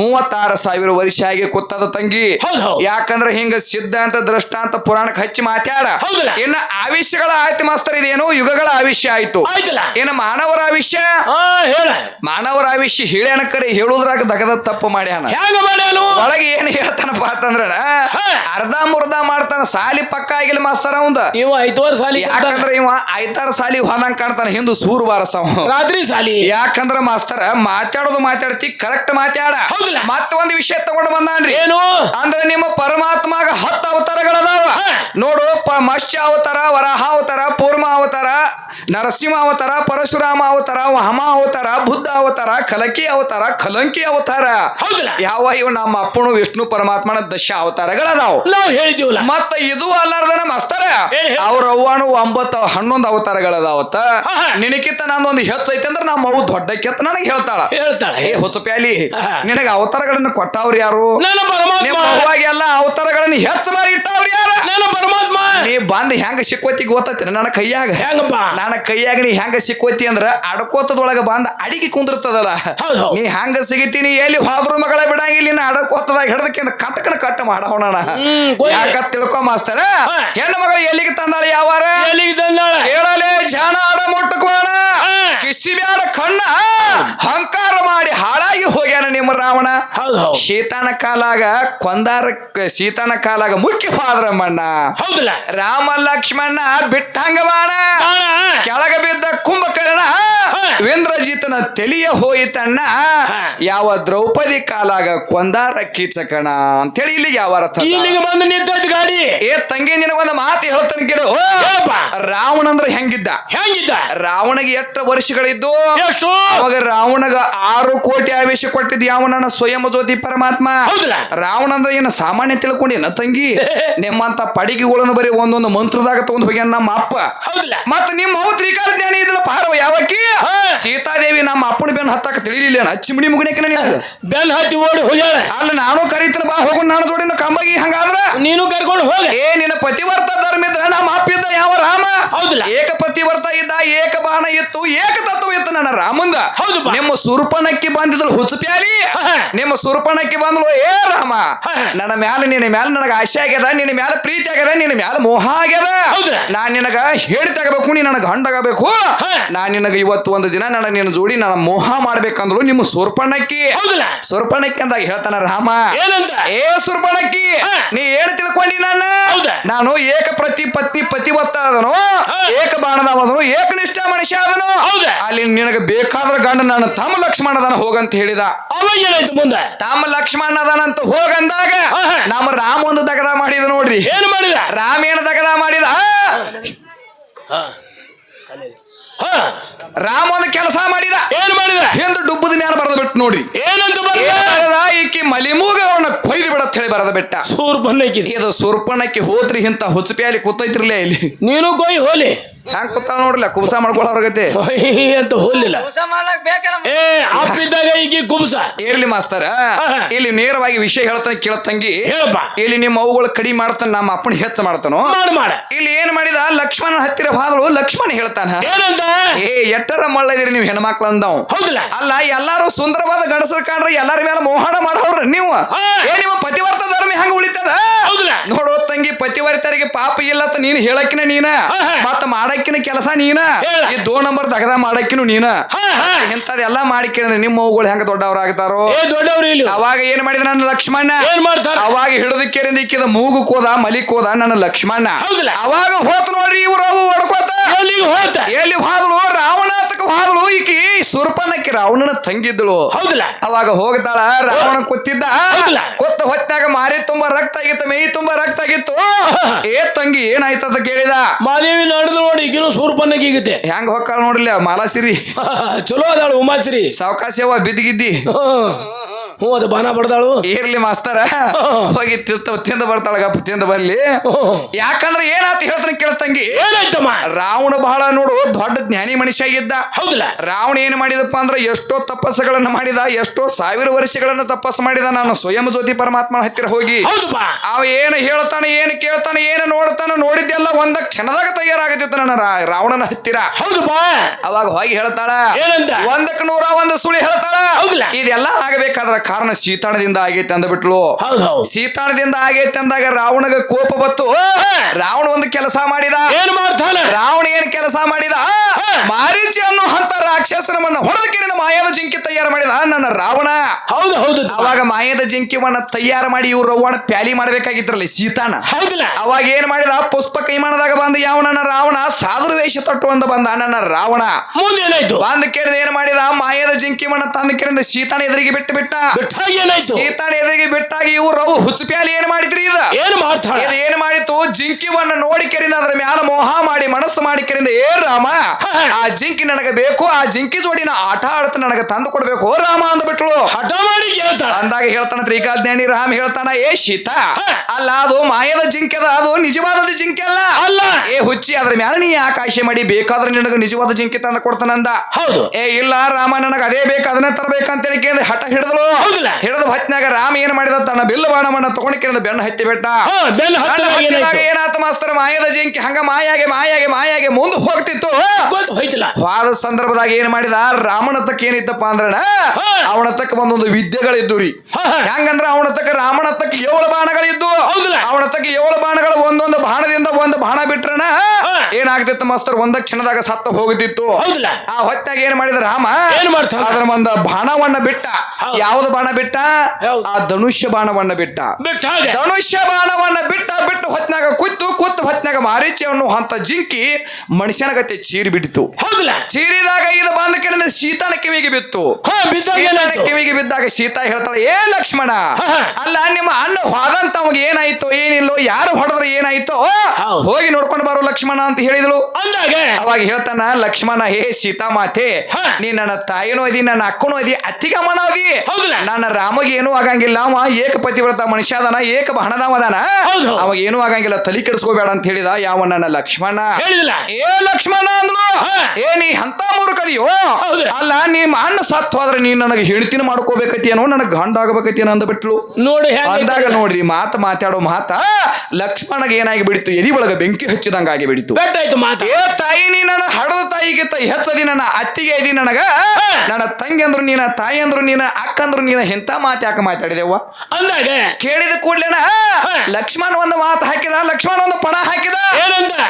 ಮೂವತ್ತಾರು ಸಾವಿರ ವರ್ಷ ಆಗಿ ಕೂತದ ತಂಗಿ. ಯಾಕಂದ್ರೆ ಹಿಂಗ ಸಿದ್ಧಾಂತ ದೃಷ್ಟಾಂತ ಪುರಾಣಕ್ಕೆ ಹಚ್ಚಿ ಮಾತಾಡ. ಏನ ಇನ್ನು ಆವಿಷ್ಯಗಳ ಆಯ್ತು ಮಾಸ್ತರ್ ಇದೇನು ಯುಗಗಳ ಆವಿಷ್ಯ ಆಯ್ತು. ಏನ ಮಾನವರ ಆವಿಷ್ಯ? ಮಾನವರ ಆವಿಷ್ಯ ಹಿಳ್ಯಾನ ಕರೆ ಹೇಳುದ್ರಾಗ ದಗದ ತಪ್ಪು ಮಾಡ್ಯಾನ? ಒಳಗೆ ಏನ್ ಹೇಳ್ತಾನಪ್ಪ ಅಂತಂದ್ರ. ಅರ್ಧ ಮುರ್ಧ ಮಾಡ್ತಾನ ಸಾಲಿ ಪಕ್ಕ ಆಗಿಲ್ಲ ಮಾಸ್ತಾರ ಅವಂದ. ಯಾಕಂದ್ರ ಇವ ಐತಾರ ಸಾಲಿ ಹೋದಂಗ್ ಕಾಣ್ತಾನೆ ಹಿಂದು ಸೂರು ಬಾರಸವ ರಾತ್ರಿ ಸಾಲಿ. ಯಾಕಂದ್ರ ಮಾಸ್ತರ ಮಾತಾಡೋದು ಮಾತಾಡ್ತಿ ಕರೆಕ್ಟ್ ಮಾತಾಡ. ಹೌದಿಲ್ಲ. ಮತ್ತ ಒಂದ್ ವಿಷಯ ತಗೊಂಡ್ ಬಂದಾನ್ರಿ. ಏನು? ಅಂದ್ರ ನಿಮ್ಮ ಪರಮಾತ್ಮಾಗ ಹತ್ತು ಅವತಾರಗಳದಾವ. ನೋಡು ಪ ಮತ್ಸ್ಯ ಅವತಾರ ವರಾಹ ಅವತಾರ ಪೂರ್ಮ ಅವತಾರ ನರಸಿಂಹ ಅವತಾರ ಪರಶುರಾಮ ಅವತಾರ ವಾಮ ಅವತಾರ ಬುದ್ಧ ಅವತಾರ ಕಲಕಿ ಅವತಾರ ಕಲಂಕಿ ಅವತಾರ. ಯಾವ ಇವ್ ನಮ್ಮ ಅಪ್ಪನು ವಿಷ್ಣು ಪರಮಾತ್ಮನ ದಶ ಅವತಾರಗಳದಾವ. ಮತ್ತ ಇದು ಅಲ್ಲಾರ್ದನ ಮಾಸ್ತರ ಅವ್ರ ಅವ್ವಾನು ಒಂಬತ್ತು ಹನ್ನೊಂದು ಅವತಾರಗಳದಾವತ್ತ. ನಿನಕಿತ್ತ ನಂದೊಂದು ಹೆಚ್ಚೈತೆ ಅಂದ್ರೆ ನಮ್ಮ ಅವು ದೊಡ್ಡ ಅಂತ ನನಗೆ ಹೇಳ್ತಾಳ. ಹೇಳ್ತಾಳ. ಏ ಹೊಸ ಪ್ಯಾಲಿ ನಿನಗೆ ಅವತಾರಗಳನ್ನ ಕೊಟ್ಟವ್ರು ಯಾರು? ಎಲ್ಲ ಅವತಾರಗಳನ್ನ ಹೆಚ್ಚು ಮಾಡಿ ಇಟ್ಟವ್ರು ಯಾರು? ಪರಮಾತ್ಮ. ನೀ ಬಂದ್ ಹೆಂಗ ಸಿಕ್ಕೋತಿ ಗೊತ್ತೈತಿ ನನ್ನ ಕೈಯಾಗ? ಹೆಂಗಪ್ಪ? ನನ್ನ ಕೈಯಾಗ ನೀ ಹೆಂಗ ಸಿಕ್ಕೋತಿ ಅಂದ್ರ ಅಡಕೋತದೊಳಗ ಬಂದ್ ಅಡಿಗೆ ಕುಂದಿರ್ತದಲ್ಲ. ನೀ ಹೆಂಗ ಸಿಗತೀನಿ ಎಲ್ಲಿ ಹೋದ್ರು ಮಗಳ ಬಿಡಂಗಿಲ್ಲ ಇನ್ನ ಅಡಕೋತದಾಗ ಹಿಡ್ದಕ್ಕೆ ಕಟ್ಟಕನ ಕಟ್ಟ ಮಾಡೋಣ ಯಾಕ ತಿಳ್ಕೊ ಮಾಸ್ತರ. ಹೆಣ್ಣು ಮಗಳು ಎಲ್ಲಿಗೆ ತಂದಾಳ ಯಾವಾರ? ಎಲ್ಲಿಗೆ ತಂದಾಳ ಕೇಳಲೆ ಜಾನ ಆಡ ಮುಟ್ಟಕೋಣ ಹಾ. ಕಿಸಿ ಬ್ಯಾಡ ಕಣ್ಣ. ಹಂಕಾರ ಮಾಡಿ ಹಾಳಾಗಿ ಹೋಗ್ಯಾನ ನಿಮ್ಮ ರಾವಣ. ಶೀತಾನ ಕಾಲಾಗ ಕೊಂದಾರ ಶೀತನ ಕಾಲಾಗ ಮುಖ್ಯ ಪಾದ್ರಮ್ಮಣ್ಣ ಮಣ್ಣ. ರಾಮ ಲಕ್ಷ್ಮಣ ಬಿಟ್ಟಂಗ ಬಾಣ. ಬಾಣ. ಕೆಳಗ ಬಿದ್ದ ಕುಂಭಕರ್ಣ ವೇಂದ್ರಜೀತನ ತೆಲಿಯ ಹೋಯಿತಣ್ಣ ಯಾವ ದ್ರೌಪದಿ ಕಾಲಾಗ ಕೊಂದಾರ ಕೀಚಕಣ ಅಂತೇಳಿ ಇಲ್ಲಿಗೆ ಯಾವ ಇಲ್ಲಿಗೆ ಬಂದು ನಿಂತೈತಿ ಗಾಡಿ. ಏ ತಂಗಿ ನಿನಗೊಂದು ಮಾತು ಹೇಳ್ತಾನೆ ಕೇಳು. ಹೇಳಪ್ಪ. ರಾವಣ ಅಂದ್ರೆ ಹೆಂಗಿದ್ದ? ಹೆಂಗಿದ್ದ? ರಾವಣಗೆ ಎಷ್ಟು ವರ್ಷಗಳಿದ್ದು ಎಷ್ಟು? ಅವಾಗ ರಾವಣಗ ಆರು ಕೋಟಿ ಆವೇಶ ಕೊಟ್ಟಿದ್ದು ಯಾವನ ಸ್ವಯಂ ಜ್ಯೋತಿ ಪರಮಾತ್ಮ. ಹೌದಲ್ಲ? ರಾವಣ ಅಂದ್ರೆ ಏನ ಸಾಮಾನ್ಯ ತಿಳ್ಕೊಂಡಿನ ತಂಗಿ? (laughs) ನಿಮ್ಮಂತ ಪಡಿಗೆಗಳನ್ನು ಬರೀ ಒಂದೊಂದು ಮಂತ್ರದಾಗ ತಗೊಂಡ್ ಹೋಗ್ಯಾನ ನಮ್ಮ ಅಪ್ಪ. ಹೌದಿಲ್ಲ ಮತ್ತ ನಿಮ್ಮ ಅವು ತ್ರಿಕಾಲ ಜ್ಞಾನ ಇದ್ಲ ಪಾರವ ಯಾವಕ್ಕಿ. ಸೀತಾದೇವಿ ನಮ್ಮ ಅಪ್ಪನ ಬೆನ್ ಹತ್ತಾಕ ತಿಳಿಲಿಲ್ಲ ಚಿಮಣಿ ಮುಗಿನಕಿನ (laughs) ಬೆನ್ ಹತ್ತಿ ಓಡಿ ಹೋಗ್ಯಾಳ ಅಲ್ಲ ನಾನು ಕರಿತರ ಬಾ ಹೋಗೋಣ ನಾನು ಜೋಡಿನ ಕಂಬಗಿ ಹಂಗಾದ್ರ? ನೀನು ಕರ್ಕೊಂಡು ಹೋಗ. ಏ ನಿನ್ನ ಪತಿವರ್ತ ಧರ್ಮ ಇದ್ರ ನಮ್ಮ ಅಪ್ಪ ಇದ್ದ ಯಾವ ರಾಮ? ಹೌದಿಲ್ಲ? ಏಕಪತಿ ಬರ್ತಾ ಇದ್ದ ಏಕ ಬಾಣ ಇತ್ತು ಏಕ ತತ್ವ ಇತ್ತು ನನ್ನ ರಾಮಂದ ಹೌದು ನಿಮ್ಮ ಸುರ್ಪಣಕ್ಕೆ ಬಂದಿದ್ಲು ಹುಚ್ಚಪ್ಯಾಲಿ. ನಿಮ್ಮ ಸುರ್ಪಣಕ್ಕೆ ಬಂದ್ಲು ಏ ರಾಮ. ನನ್ನ ಮ್ಯಾಲ ನಿನ್ನ ಮ್ಯಾಲ ನನಗ ಆಸೆ ಆಗ್ಯದ ನಿನ್ನ ಮ್ಯಾಲ ಪ್ರೀತಿ ಆಗ್ಯದ ನಿನ್ನ ಮ್ಯಾಲ ಮೋಹ ಆಗ್ಯದ ಹೌದ್ರಾ? ನಾನ್ ನಿನಗ ಹೇಳಿ ತಗಬೇಕು ನೀ ನನಗ ಹಂಡಾಗಬೇಕು ಹಾ. ನಾನ್ ನಿನಗ ಇವತ್ತು ಒಂದು ದಿನ ನನ್ನ ನಿನ್ನ ಜೋಡಿ ನನ್ನ ಮೋಹ ಮಾಡ್ಬೇಕಂದ್ರು ನಿಮ್ಮ ಸುರ್ಪಣಕ್ಕಿ ಹೌದಿಲ್ಲ ಸುರ್ಪಣಕ್ಕಿ ಅಂದಾಗ ಹೇಳ್ತಾನ ರಾಮ ಏನಂತ ಏ ಸುರ್ಪಣಕ್ಕಿ ಹಾ. ನೀ ಏನು ತಿಳ್ಕೊಂಡಿ ನನ್ನ? ನಾನು ಏಕ ಪ್ರತಿ ಪತ್ತಿ ಪತಿವತ್ತ ಅದನು. ಏಕ ಬಾಣದವನು ಏಕನಿಷ್ಠ ಮನುಷ್ಯ ಅದನು ಹೌದಾ? ಅಲ್ಲಿ ನಿನಗೆ ಬೇಕಾದ್ರ ಗಂಡ ನಾನು ತಮ್ಮ ಲಕ್ಷ್ಮಣದನ ಹೋಗಂತ ಹೇಳಿದ. ಮುಂದೆ? ತಮ್ಮ ಲಕ್ಷ್ಮಣ ಅದನಂತ ಹೋಗಂದಾಗ. ನಮ್ಮ ರಾಮ ಒಂದು ದಗದ ಮಾಡಿದ ನೋಡ್ರಿ. ಏನು ಮಾಡಿದ? ರಾಮ ಏನು ದಗದ ಮಾಡಿದ. ರಾಮ ಒಂದು ಕೆಲಸ ಮಾಡಿದ. ಏನು ಮಾಡಿದ? ಹಿಂದ ಡುಬ್ಬದ ಮ್ಯಾಲ ಬರೆದ ಬಿಟ್ಟು ನೋಡಿ. ಏನಂತ ಬರೆದ? ಈಕಿ ಮಲಿಮೂಗ ಅವನ ಕೊಯ್ದು ಬಿಡತ್ ಹೇಳಿ ಬರೆದ ಬಿಟ್ಟ. ಸೂರ್ಪಣ್ಣಕ್ಕೆ ಇದು ಸೂರ್ಪಣಕ್ಕೆ ಹೋತ್ರಿ ಇಂತ ಹುಚ್ಚಪ್ಯಾಲಿ ಕೂತೈತಿರ್ಲೇ ಇಲ್ಲಿ. ನೀನು ಕೊಯ್ ಹೋಲಿ. ಹ್ಯಾಂಗ ಕೂತಾಳ ನೋಡ್ರಲ್ಲ ಕುಬಸ ಮಾಡ್ಕೊಳ್ಳೋರ್ಗತಿ ಹೊಯ್ ಅಂತ ಹೋಲಿಲ್ಲ ಏ ಅಪ್ಪಿದ್ದಾಗ ಈಗ ಕುಬ್ಸ. ಇರ್ಲಿ ಮಾಸ್ತರ. ಇಲ್ಲಿ ನೇರವಾಗಿ ವಿಷಯ ಹೇಳ್ತಾನೆ ಕೇಳತ್ತಂಗಿ ಹೇಳಪ್ಪ. ಇಲ್ಲಿ ನಿಮ್ಮ ಅವುಗಳು ಕಡಿಮೆ ಮಾಡ್ತಾನ ನಮ್ಮ ಅಪ್ಪನ ಹೆಚ್ಚ ಮಾಡ್ತಾನೋ? ಮಾಡ ಮಾಡ. ಇಲ್ಲಿ ಏನ್ ಮಾಡಿದ? ಲಕ್ಷ್ಮಣ ಹತ್ತಿರ ಬಾದಳು ಲಕ್ಷ್ಮಣ ಹೇಳ್ತಾನ. ಏನಂತ? ಏ ಎಟ್ಟರ ಮಳ್ಳದಿರಿ ನೀವು ಹೆಣ್ಮಕ್ಳು ಅಂದವ್. ಹೌದಲ್ಲ. ಅಲ್ಲ ಎಲ್ಲಾರು ಸುಂದರವಾದ ಗಡಸರ್ ಕಾಣ್ರಿ ಎಲ್ಲಾರ ಮೇಲೆ ಮೋಹನ ಮಾಡವ್ರ ನೀವು. ಏ ನಿಮ್ಮ ಪತಿವರ್ತ ಧರ್ಮ ಹೆಂಗ ಉಳಿತದ? ಹೌದಲ್ಲ. ನೋಡು ತಂಗಿ ಪತಿವರ್ತರಿಗೆ ಪಾಪ ಇಲ್ಲ ಅಂತ ನೀನ್ ಹೇಳಕ್ಕಿನ ನೀನ. ಮತ್ತ ಮಾಡಕ್ಕಿನ ಕೆಲಸ ನೀನ. ಈ ದೋ ನಂಬರ್ ದಗದ ಮಾಡಕ್ಕಿನ ನೀನ? ಇಂಥದೆಲ್ಲ ಮಾಡಿಕ್ಕಿನ ನಿಮ್ಮ ಅವುಗಳು ಹೆಂಗ ದೊಡ್ಡವರಾಗ್ತಾರೋ ಅವಾಗ ಏನ್ ಮಾಡಿದ ನನ್ನ ಲಕ್ಷ್ಮಣ್ಣ? ಏನ್ ಮಾಡ್ತಾರ? ಅವಾಗ ಹಿಡಿದಕ್ಕೆರಿಂದ ಇಕ್ಕಿದ ಮೂಗು ಕೋದ ಮಲಿ ಕೋದ ನನ್ನ ಲಕ್ಷ್ಮಣ್ಣ? ಅವಾಗ ಹೋತ್ ನೋಡ್ರಿ ಇವ್ರು ಹೊಡ್ಕೋತ. ಎಲ್ಲಿ ಹಾದಳು ರಾವಣಾತಕ ಹಾದಳು ಈಕಿ ಸುರ್ಪನಕ್ಕೆ ರಾವಣನ ತಂಗಿದ್ದಳು. ಹೌದಲ್ಲ. ಅವಾಗ ಹೋಗ್ತಾಳ ರಾವಣ ಕೂತಿದ್ದ. ಹೌದಲ್ಲ? ಕೊತ್ತ ಹೊತ್ತಾಗ ಮಾರಿ ತುಂಬಾ ರಕ್ತ ಆಗಿತ್ತು ಮೈ ತುಂಬಾ ರಕ್ತ ಆಗಿತ್ತು. ಏ ತಂಗಿ ಏನಾಯ್ತದ ಕೇಳಿದ? ಮಾದೇವಿ ನಡೆದು ನೋಡಿ ಈಗಿನ ಸೂರ್ಪನ್ನಗೀಗತ್ತೆ ಹೆಂಗ ಹೊಕ್ಕಾಳ ನೋಡ್ಲಿ ಮಾಲಾಸಿರಿ. ಚಲೋ ಅದಾಳು ಉಮಾಸಿರಿ ಸಾವಕಾಶವ ಬಿದ್ದಿಗಿದ್ದಿ. ಹ್ಞೂ ಅದು ಬಾನ ಬಡ್ದಾಳು. ಇರ್ಲಿ ಮಾಸ್ತರ. ಹೋಗಿ ತಿಂತ ತಿಂದ ಬರ್ತಾಳ ಗಪ್ಪ ತಿಂದ ಬರ್ಲಿ. ಯಾಕಂದ್ರೆ ಏನಾತ ಹೇಳ್ತಾನೆ ಕೇಳ್ತಂಗಿ ಏನಾಯ್ತಮ್ಮ ರಾವಣ ಬಹಳ ನೋಡು ದೊಡ್ಡ ಜ್ಞಾನಿ ಮನುಷ್ಯ ಆಗಿದ್ದ ಹೌದಲ್ಲ. ರಾವಣ ಏನ್ ಮಾಡಿದಪ್ಪ ಅಂದ್ರೆ ಎಷ್ಟೋ ತಪಸ್ಸುಗಳನ್ನ ಮಾಡಿದ ಎಷ್ಟೋ ಸಾವಿರ ವರ್ಷಗಳನ್ನ ತಪಸ್ಸು ಮಾಡಿದ ನಾನು ಸ್ವಯಂ ಜ್ಯೋತಿ ಪರಮಾತ್ಮನ ಹತ್ತಿರ ಹೋಗಿ. ಅವ ಏನು ಹೇಳ್ತಾನೆ ಏನು ಕೇಳ್ತಾನೆ ಏನು ನೋಡ್ತಾನೆ ನೋಡಿದ್ದೆಲ್ಲ ಒಂದ ಕ್ಷಣದಾಗ ತಯಾರಾಗತ್ತಿತ್ತು ನನ್ನ ರಾವಣನ ಹತ್ತಿರ. ಹೌದಪ್ಪ. ಅವಾಗ ಹೋಗಿ ಹೇಳ್ತಾಳ? ಒಂದಕ್ಕೆ ನೂರ ಒಂದು ಸುಳಿ ಹೇಳ್ತಾಳ? ಇದೆಲ್ಲ ಆಗಬೇಕಾದ್ರ ಕಾರಣ ಸೀತಾಣದಿಂದ ಆಗೈತೆ ಅಂದ್ಬಿಟ್ಲು ಹೌದು ಸೀತಾಣದಿಂದ ಆಗೈತೆ ಅಂದಾಗ ರಾವಣಗ ಕೋಪ ಬತ್ತು ರಾವಣ ಒಂದು ಕೆಲಸ ಮಾಡಿದ. ಏನ್ ಮಾಡ್ತಾನೆ? ರಾವಣ ಏನ್ ಕೆಲಸ ಮಾಡಿದ? ಮಾರೀಚಿ ಅನ್ನೋ ಹಂತ ರಾಕ್ಷಸನವನ್ನ ಹೊಡೆದಕ್ಕಿರಿಂದ ಮಾಯಾದ ಜಿಂಕಿ ತಯಾರು ಮಾಡಿದ. ನನ್ನ ರಾವಣ. ಹೌದು ಹೌದು. ಅವಾಗ ಮಾಯದ ಜಿಂಕಿವನ್ನ ತಯಾರು ಮಾಡಿ ಇವ್ರು ರವ್ವಣ ಪ್ಯಾಲಿ ಮಾಡ್ಬೇಕಾಗಿದ್ರಲ್ಲಿ ಸೀತಾನ? ಹೌದಿಲ್ಲ. ಅವಾಗ ಏನ್ ಮಾಡಿದ? ಪುಷ್ಪ ಕೈಮಾನದಾಗ ಬಂದ ಯಾವ ನನ್ನ ರಾವಣ ಸಾಧುರ ವೇಷ ತೊಟ್ಟು ಅಂತ ಬಂದ ನನ್ನ ರಾವಣ. ಮುಂದೆ ಏನಾಯ್ತು ಬಂದ ಕೇಳಿದ ಏನ್ ಮಾಡಿದ? ಮಾಯದ ಜಿಂಕಿವನ್ನ ತಂದ ಕೇಳಿದ ಸೀತಾನ ಎದುರಿಗೆ ಬಿಟ್ಟು ಬಿಟ್ಟ. ಬಿಟ್ಟಾಗ ಏನಾಯ್ತು? ಸೀತಾನ ಎದುರಿಗೆ ಬಿಟ್ಟಾಗ ಇವ್ರು ರವು ಹುಚ್ಚು ಪ್ಯಾಲಿ ಏನ್ ಮಾಡಿದ್ರಿ ಇದು? ಏನ್ ಮಾಡ್ತಾಳೆ? ಇದು ಏನ್ ಮಾಡಿತು ಜಿಂಕಿವನ್ನ ನೋಡಿ ಕೆರಿಂದ ಅದ್ರ ಮ್ಯಾಲ ಮೋಹ ಮಾಡಿ ಮನಸ್ಸು ಮಾಡಿ ಕೆರಿಂದ ಏ ರಾಮ ಆ ಜಿಂಕಿ ನನಗೆ ಬೇಕು ಆ ಜಿಂಕಿ ಜೋಡಿನ ಆಟ ಆಡ್ತ ನನಗೆ ತಂದು ಕೊಡ್ಬೇಕು ರಾಮ ಅಂದ್ಬಿಟ್ಲು ಹಠ ಮಾಡಿ ಅಂದಾಗ ಹೇಳ್ತಾನ ತ್ರಿಕಾಲ್ ಜ್ಞಾನಿ ರಾಮ ಹೇಳ್ತಾನ ಏ ಶೀತ. ಅಲ್ಲ ಅದು ಮಾಯದ ಜಿಂಕೆ ಅದ ಅದು ನಿಜವಾದ ಜಿಂಕೆ ಅಲ್ಲ. ಅಲ್ಲ. ಏ ಹುಚ್ಚಿ ಅದ್ರ ಮ್ಯಾಲ ನೀ ಆಕಾಶ ಮಾಡಿ ಬೇಕಾದ್ರೆ ನಿನಗೆ ನಿಜವಾದ ಜಿಂಕೆ ತಂದ ಕೊಡ್ತಾನಂದ. ಹೌದು. ಏ ಇಲ್ಲ ರಾಮ ನನಗೆ ಅದೇ ಬೇಕು ಅದನ್ನ ತರಬೇಕಂತೇಳಿ ಕೇಂದ್ರ ಹಠ ಹಿಡಿದಳು? ಹಿಡಿದ ಹೊತ್ನಾಗ ರಾಮ ಏನ್ ಮಾಡಿದ ತನ್ನ ಬಿಲ್ಲು ಬಾಣವನ್ನ ತಗೊಂಡ್ ಕೇಳಿದ ಬೆನ್ನ ಹತ್ತಿ ಬೆಟ್ಟ. ಏನಾತ ಮಾಸ್ತರ ಮಾಯದ ಜಿಂಕೆ ಹಂಗ ಮಾಯಾಗೆ ಮಾಯಾಗೆ ಮಾಯಾಗೆ ಮುಂದೆ ಹೋಗ್ತಿತ್ತು. ಹೋಯ್ತಿಲ್ಲ. ವಾದ ಸಂದರ್ಭದಾಗ ಏನ್ ಮಾಡಿದ ರಾಮನ ತಕ್ಕ ಏನಿತ್ತಪ್ಪ ಅಂದ್ರಣ. ಅವನ ತಕ್ಕ ಒಂದೊಂದು ವಿದ್ಯೆಗಳಿದ್ದು ರೀ. ಹೆಂಗಂದ್ರ ಅವನ ತಕ್ಕ ರಾಮನ ತಕ್ಕ ಏಳು ಬಾಣಗಳಿದ್ದು? ಅವನ ತಕ್ಕ ಏಳು ಬಾಣಗಳು ಒಂದೊಂದು ಬಾಣದಿಂದ ಒಂದು ಬಾಣ ಬಿಟ್ರಣ ಏನಾಗ್ತಿತ್ತು ಮಾಸ್ತರ್? ಒಂದ ಕ್ಷಣದಾಗ ಸತ್ತ ಹೋಗುತ್ತಿತ್ತು ಆ ಹೊತ್ತಾಗ ಏನ್ ಮಾಡಿದ ರಾಮ? ಏನ್ ಮಾಡ್ತಾರೆ ಅದರ ಒಂದು ಬಾಣವನ್ನ ಬಿಟ್ಟ. ಯಾವ್ದು ಬಾಣ ಬಿಟ್ಟ? ಆ ಧನುಷ್ಯ ಬಾಣವನ್ನ ಬಿಟ್ಟ. ಧನುಷ್ಯ ಬಾಣವನ್ನ ಬಿಟ್ಟ ಬಿಟ್ಟು ಹೊತ್ನಾಗ ಕುತ್ತು ಕುತ್ತು ಹೊತ್ನಾಗ ಮಾರೀಚಿಯನ್ನು ಅಂತ ಜಿಂಕಿ ಮನುಷ್ಯನ ಗತೆ ಚೀರಿ ಬಿಡ್ತು. ಹೌದಲ್ಲ ಚೀರಿದಾಗ ಇದು ಬಂದ ಕೆಳಗೆ ಶೀತನ ಕಿವಿಗೆ ಬಿತ್ತು ಕಿವಿಗೆ ಬಿದ್ದಾಗ ಸೀತಾ ಹೇಳ್ತಾಳೆ ಏ ಲಕ್ಷ್ಮಣ. ಅಲ್ಲ ನಿಮ್ಮ ಅಣ್ಣ ಹೋದಂತ ಅವಾಗ ಏನಾಯ್ತು ಏನಿಲ್ಲೋ ಯಾರು ಹೊಡೆದ್ರೆ ಏನಾಯ್ತು. ಹೋಗಿ ನೋಡ್ಕೊಂಡು ಬರೋ ಲಕ್ಷ್ಮಣ ಅಂತ ಹೇಳಿದಳು ಅಂದಾಗ? ಅವಾಗ ಹೇಳ್ತಾನ ಲಕ್ಷ್ಮಣ ಹೇ ಸೀತಾ ಮಾತೆ ನೀನ್ ನೀ ನನ್ನ ತಾಯಿನೂ ಅದಿ ನನ್ನ ಅಕ್ಕನೂ ಅದಿ ಅದಿ. ಹೌದಲ್ಲ? ನನ್ನ ರಾಮಗೆ ಏನೂ ಆಗಂಗಿಲ್ಲ ಅವ ಏಕ ಪತಿವ್ರತ ಮನುಷ್ಯ ಅದಾನ ಏಕ ಬಹಣದವ ಅದಾನ ಹೌದು. ಅವಾಗ ಏನೂ ಆಗಂಗಿಲ್ಲ ತಲೆ ಕೆಡಿಸ್ಕೋಬೇಡ ಅಂತ ಹೇಳಿದ ಯಾವ ನನ್ನ ಲಕ್ಷ್ಮಣ. ಹೇಳಿದಿಲ್ಲ? ಏ ಲಕ್ಷ್ಮಣ ಅಂದ್ರು ಏ ನೀ ಅಂತ ಮೂರ್ಖದಿಯೋ. ಅಲ್ಲ ನಿಮ್ಮ ಅಣ್ಣ ಸತ್ತು ಹೋದ್ರೆ ನೀನ್ ನನಗೆ ಹೆಣ್ತಿನ ಮಾಡ್ಕೋಬೇಕತ್ತೇನೋ ನನಗೆ ಗಂಡ ಆಗಬೇಕತ್ತೇನೋ ಅಂದ್ಬಿಟ್ಲು. ನೋಡಿ ಅಂದಾಗ. ನೋಡ್ರಿ ಮಾತು ಮಾತಾಡೋ ಮಾತ ಲಕ್ಷ್ಮಣಗೆ ಏನಾಗಿ ಬಿಡ್ತು ಎದಿ ಒಳಗ ಬೆಂಕಿ ಹಚ್ಚಿದಂಗ ಆಗಿ ಬಿಡಿತು ಬೆಟ್ಟಾಯ್ತು ಮಾತು. ಏ ತಾಯಿ ನೀ ನನ್ನ ಹಡದ ತಾಯಿಗಿಂತ ಹೆಚ್ಚದಿ ನನ್ನ ಅತ್ತಿಗೆ ಐದಿ ನನಗ. ನನ್ನ ತಂಗಿ ಅಂದ್ರು ನೀನ ತಾಯಿ ಅಂದ್ರು ನೀನ ಅಕ್ಕ ಅಂದ್ರು ನೀನ ಎಂತ ಮಾತು ಯಾಕೆ ಮಾತಾಡಿದೆವ್ವ? ಅಂದಾಗ ಕೇಳಿದ ಕೂಡ್ಲೇನ ಲಕ್ಷ್ಮಣ ಒಂದು ಮಾತು ಹಾಕಿದ ಲಕ್ಷ್ಮಣ ಒಂದು ಪಣ ಹಾಕಿದ.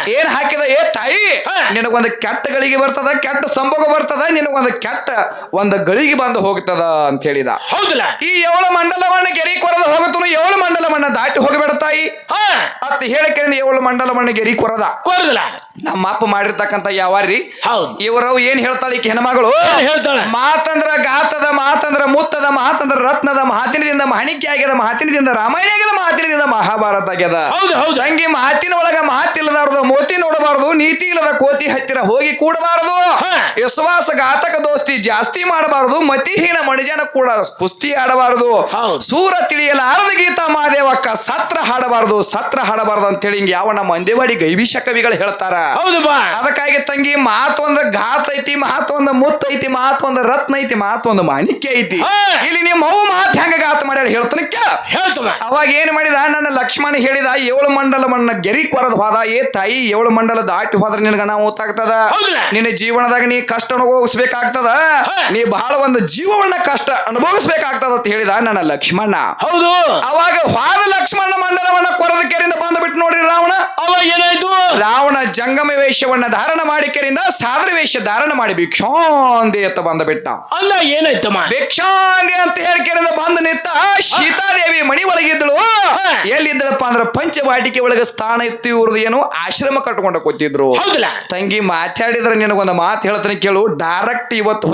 ಏನ್ ಹಾಕಿದ? ಏ ತಾಯಿ. ನಿನಗೊಂದು ಕೆಟ್ಟ ಗಳಿಗೆ ಬರ್ತದ ಕೆಟ್ಟ ಸಂಭೋಗ ಬರ್ತದ ನಿನಗೊಂದು ಕೆಟ್ಟ ಒಂದು ಗಳಿಗೆ ಬಂದು ಹೋಗ್ತದ ಅಂತ ಹೇಳಿದ. ಹೌದಲ್ಲ? ಈ ಏಳು ಮಂಡಲವನ್ನ ಗೆರಿ ಕೊರದ ಹೋಗುತ್ತನು ಏಳು ಮಂಡಲವನ್ನ ದಾಟಿ ಹೋಗಬೇಡ ತಾಯಿ. ಹಾ. ಅತ್ತ ಹೇಳಕ್ಕೆ ಏಳು ಮಂಡಲವನ್ನ ಗೆರಿ ಕೊರದ. ಕೊರದಲ್ಲ? ನಮ್ಮ ಅಪ್ಪ ಮಾಡಿರ್ತಕ್ಕಂಥ ಯಾವಾರ್ರಿ ಹೌದು. ಇವರು ಏನ್ ಹೇಳ್ತಾಳೆ ಈಕೆ ಹೆಣ್ಮಗಳು? ಹೇಳ್ತಾಳೆ? ಮಾತಂದ್ರ ಗಾತದ ಮಾತಂದ್ರ ಮುತ್ತದ ಮಾತಂದ್ರ ರತ್ನದ ಮಾತಿನದಿಂದ ಮಾಣಿಕ್ಯ ಆಗ್ಯದ ಮಾತಿನದಿಂದ ರಾಮಾಯಣ ಆಗ್ಯದ ಮಾತಿನದಿಂದ ಮಹಾಭಾರತ ಆಗ್ಯದ. ಹೌದು ಹೌದು. ಹಂಗೆ ಮಾತಿನ ಒಳಗ ಮಾತಿ ಇಲ್ಲದಾರ್ದು ಮೋತಿ ನೋಡಬಾರದು ನೀತಿ ಇಲ್ಲದ ಕೋತಿ ಹತ್ತಿರ ಹೋಗಿ ಕೂಡಬಾರದು. ವಿಶ್ವಾಸ ಘಾತಕ ದೋಸ್ತಿ ಜಾಸ್ತಿ ಮಾಡಬಾರದು ಮತಿಹೀನ ಮಣಿಜನ ಕೂಡ ಕುಸ್ತಿ ಆಡಬಾರದು. ಸೂರ ತಿಳಿಯಲಾರದ ಗೀತಾ ಮಹಾದೇವಕ್ಕ ಸತ್ರ ಹಾಡಬಾರದು ಸತ್ರ ಹಾಡಬಾರದು ಅಂತೇಳಿ ಹಿಂಗೆ ಯಾವ ನಮ್ಮ ಅಂದೇವಾಡಿ ಗೈವಿಷ ಕವಿಗಳು ಹೇಳ್ತಾರ. ಹೌದು ಬಾ. ಅದಕ್ಕಾಗಿ ತಂಗಿ ಮಾತೊಂದ ಘಾತ್ ಐತಿ ಮಾತೊಂದ ಮುತ್ತ ಐತಿ ಮಾತೊಂದ ರತ್ನ ಐತಿ ಮಾತೊಂದ ಮಾಣಿಕ್ಯ ಐತಿ. ಇಲ್ಲಿ ನಿಮ್ಮ ಅವು ಮಾತು ಹೆಂಗ ಘಾತ ಮಾಡ್ಯಾರ ಹೇಳ್ತಾನೆ ಕೇಳ. ಅವಾಗ ಏನ್ ಮಾಡಿದ? ನನ್ನ ಲಕ್ಷ್ಮಣ ಹೇಳಿದ ಏಳು ಮಂಡಲ ಮಣ್ಣ ಗೆರಿ ಕೊರದ್ ಹೋದ ಏ ತಾಯಿ ಏಳು ಮಂಡಲ ದಾಟಿ ಹೋದ್ರ ನಿನಗ ನಾವು ಗೊತ್ತಾಗ್ತದ ನಿನ್ನ ಜೀವನದಾಗ ನೀ ಕಷ್ಟ ಅನುಭವಿಸ್ಬೇಕಾಗ್ತದ? ನೀ ಬಹಳ ಒಂದು ಜೀವವನ್ನ ಕಷ್ಟ ಅನುಭವಿಸ್ಬೇಕಾಗ್ತದ ಅಂತ ಹೇಳಿದ ನನ್ನ ಲಕ್ಷ್ಮಣ ಹೌದು. ಅವಾಗ ಹೋದ ಲಕ್ಷ್ಮಣ ಮಂಡಲವನ್ನ ಕೊರದ ಕೆರಿಂದ ಬಂದು ಬಿಟ್ಟು ನೋಡ್ರಿ ರಾವಣ. ಅವಾಗ ಏನಾಯ್ತು? ರಾವಣ ಜಂಗಮ ವೇಷವನ್ನ ಧಾರಣ ಮಾಡಿ ಸಾದ್ರ ವೇಷ ಧಾರಣ ಮಾಡಿ ಭಿಕ್ಷಾಂದಿ ಅಂತ ಬಂದ ಬಿಟ್ಟ ಅಲ್ಲ ಏನಾಯ್ತಮ್ಮ? ಭಿಕ್ಷಾಂದಿ ಅಂತ ಹೇಳಿ ಬಂದ ಬಂದು ನಿಂತ ಸೀತಾದೇವಿ ಮಣಿ ಒಳಗಿದ್ದಳು. ಎಲ್ಲಿದ್ದಳಪ್ಪ ಅಂದ್ರ ಪಂಚವಾಟಿಕೆ ಒಳಗ ಸ್ಥಾನ ಇತ್ತು ಇವ್ರದ್ದು ಏನು ಆಶ್ರಮ ಕಟ್ಕೊಂಡ ಕೂತಿದ್ರು. ತಂಗಿ ಮಾತಾಡಿದ್ರೆ ನಿನಗೊಂದು ಮಾತು ಹೇಳ್ತಾನೆ ಕೇಳು. ಡೈರೆಕ್ಟ್ ಇವತ್ತು ಹೋಗಿ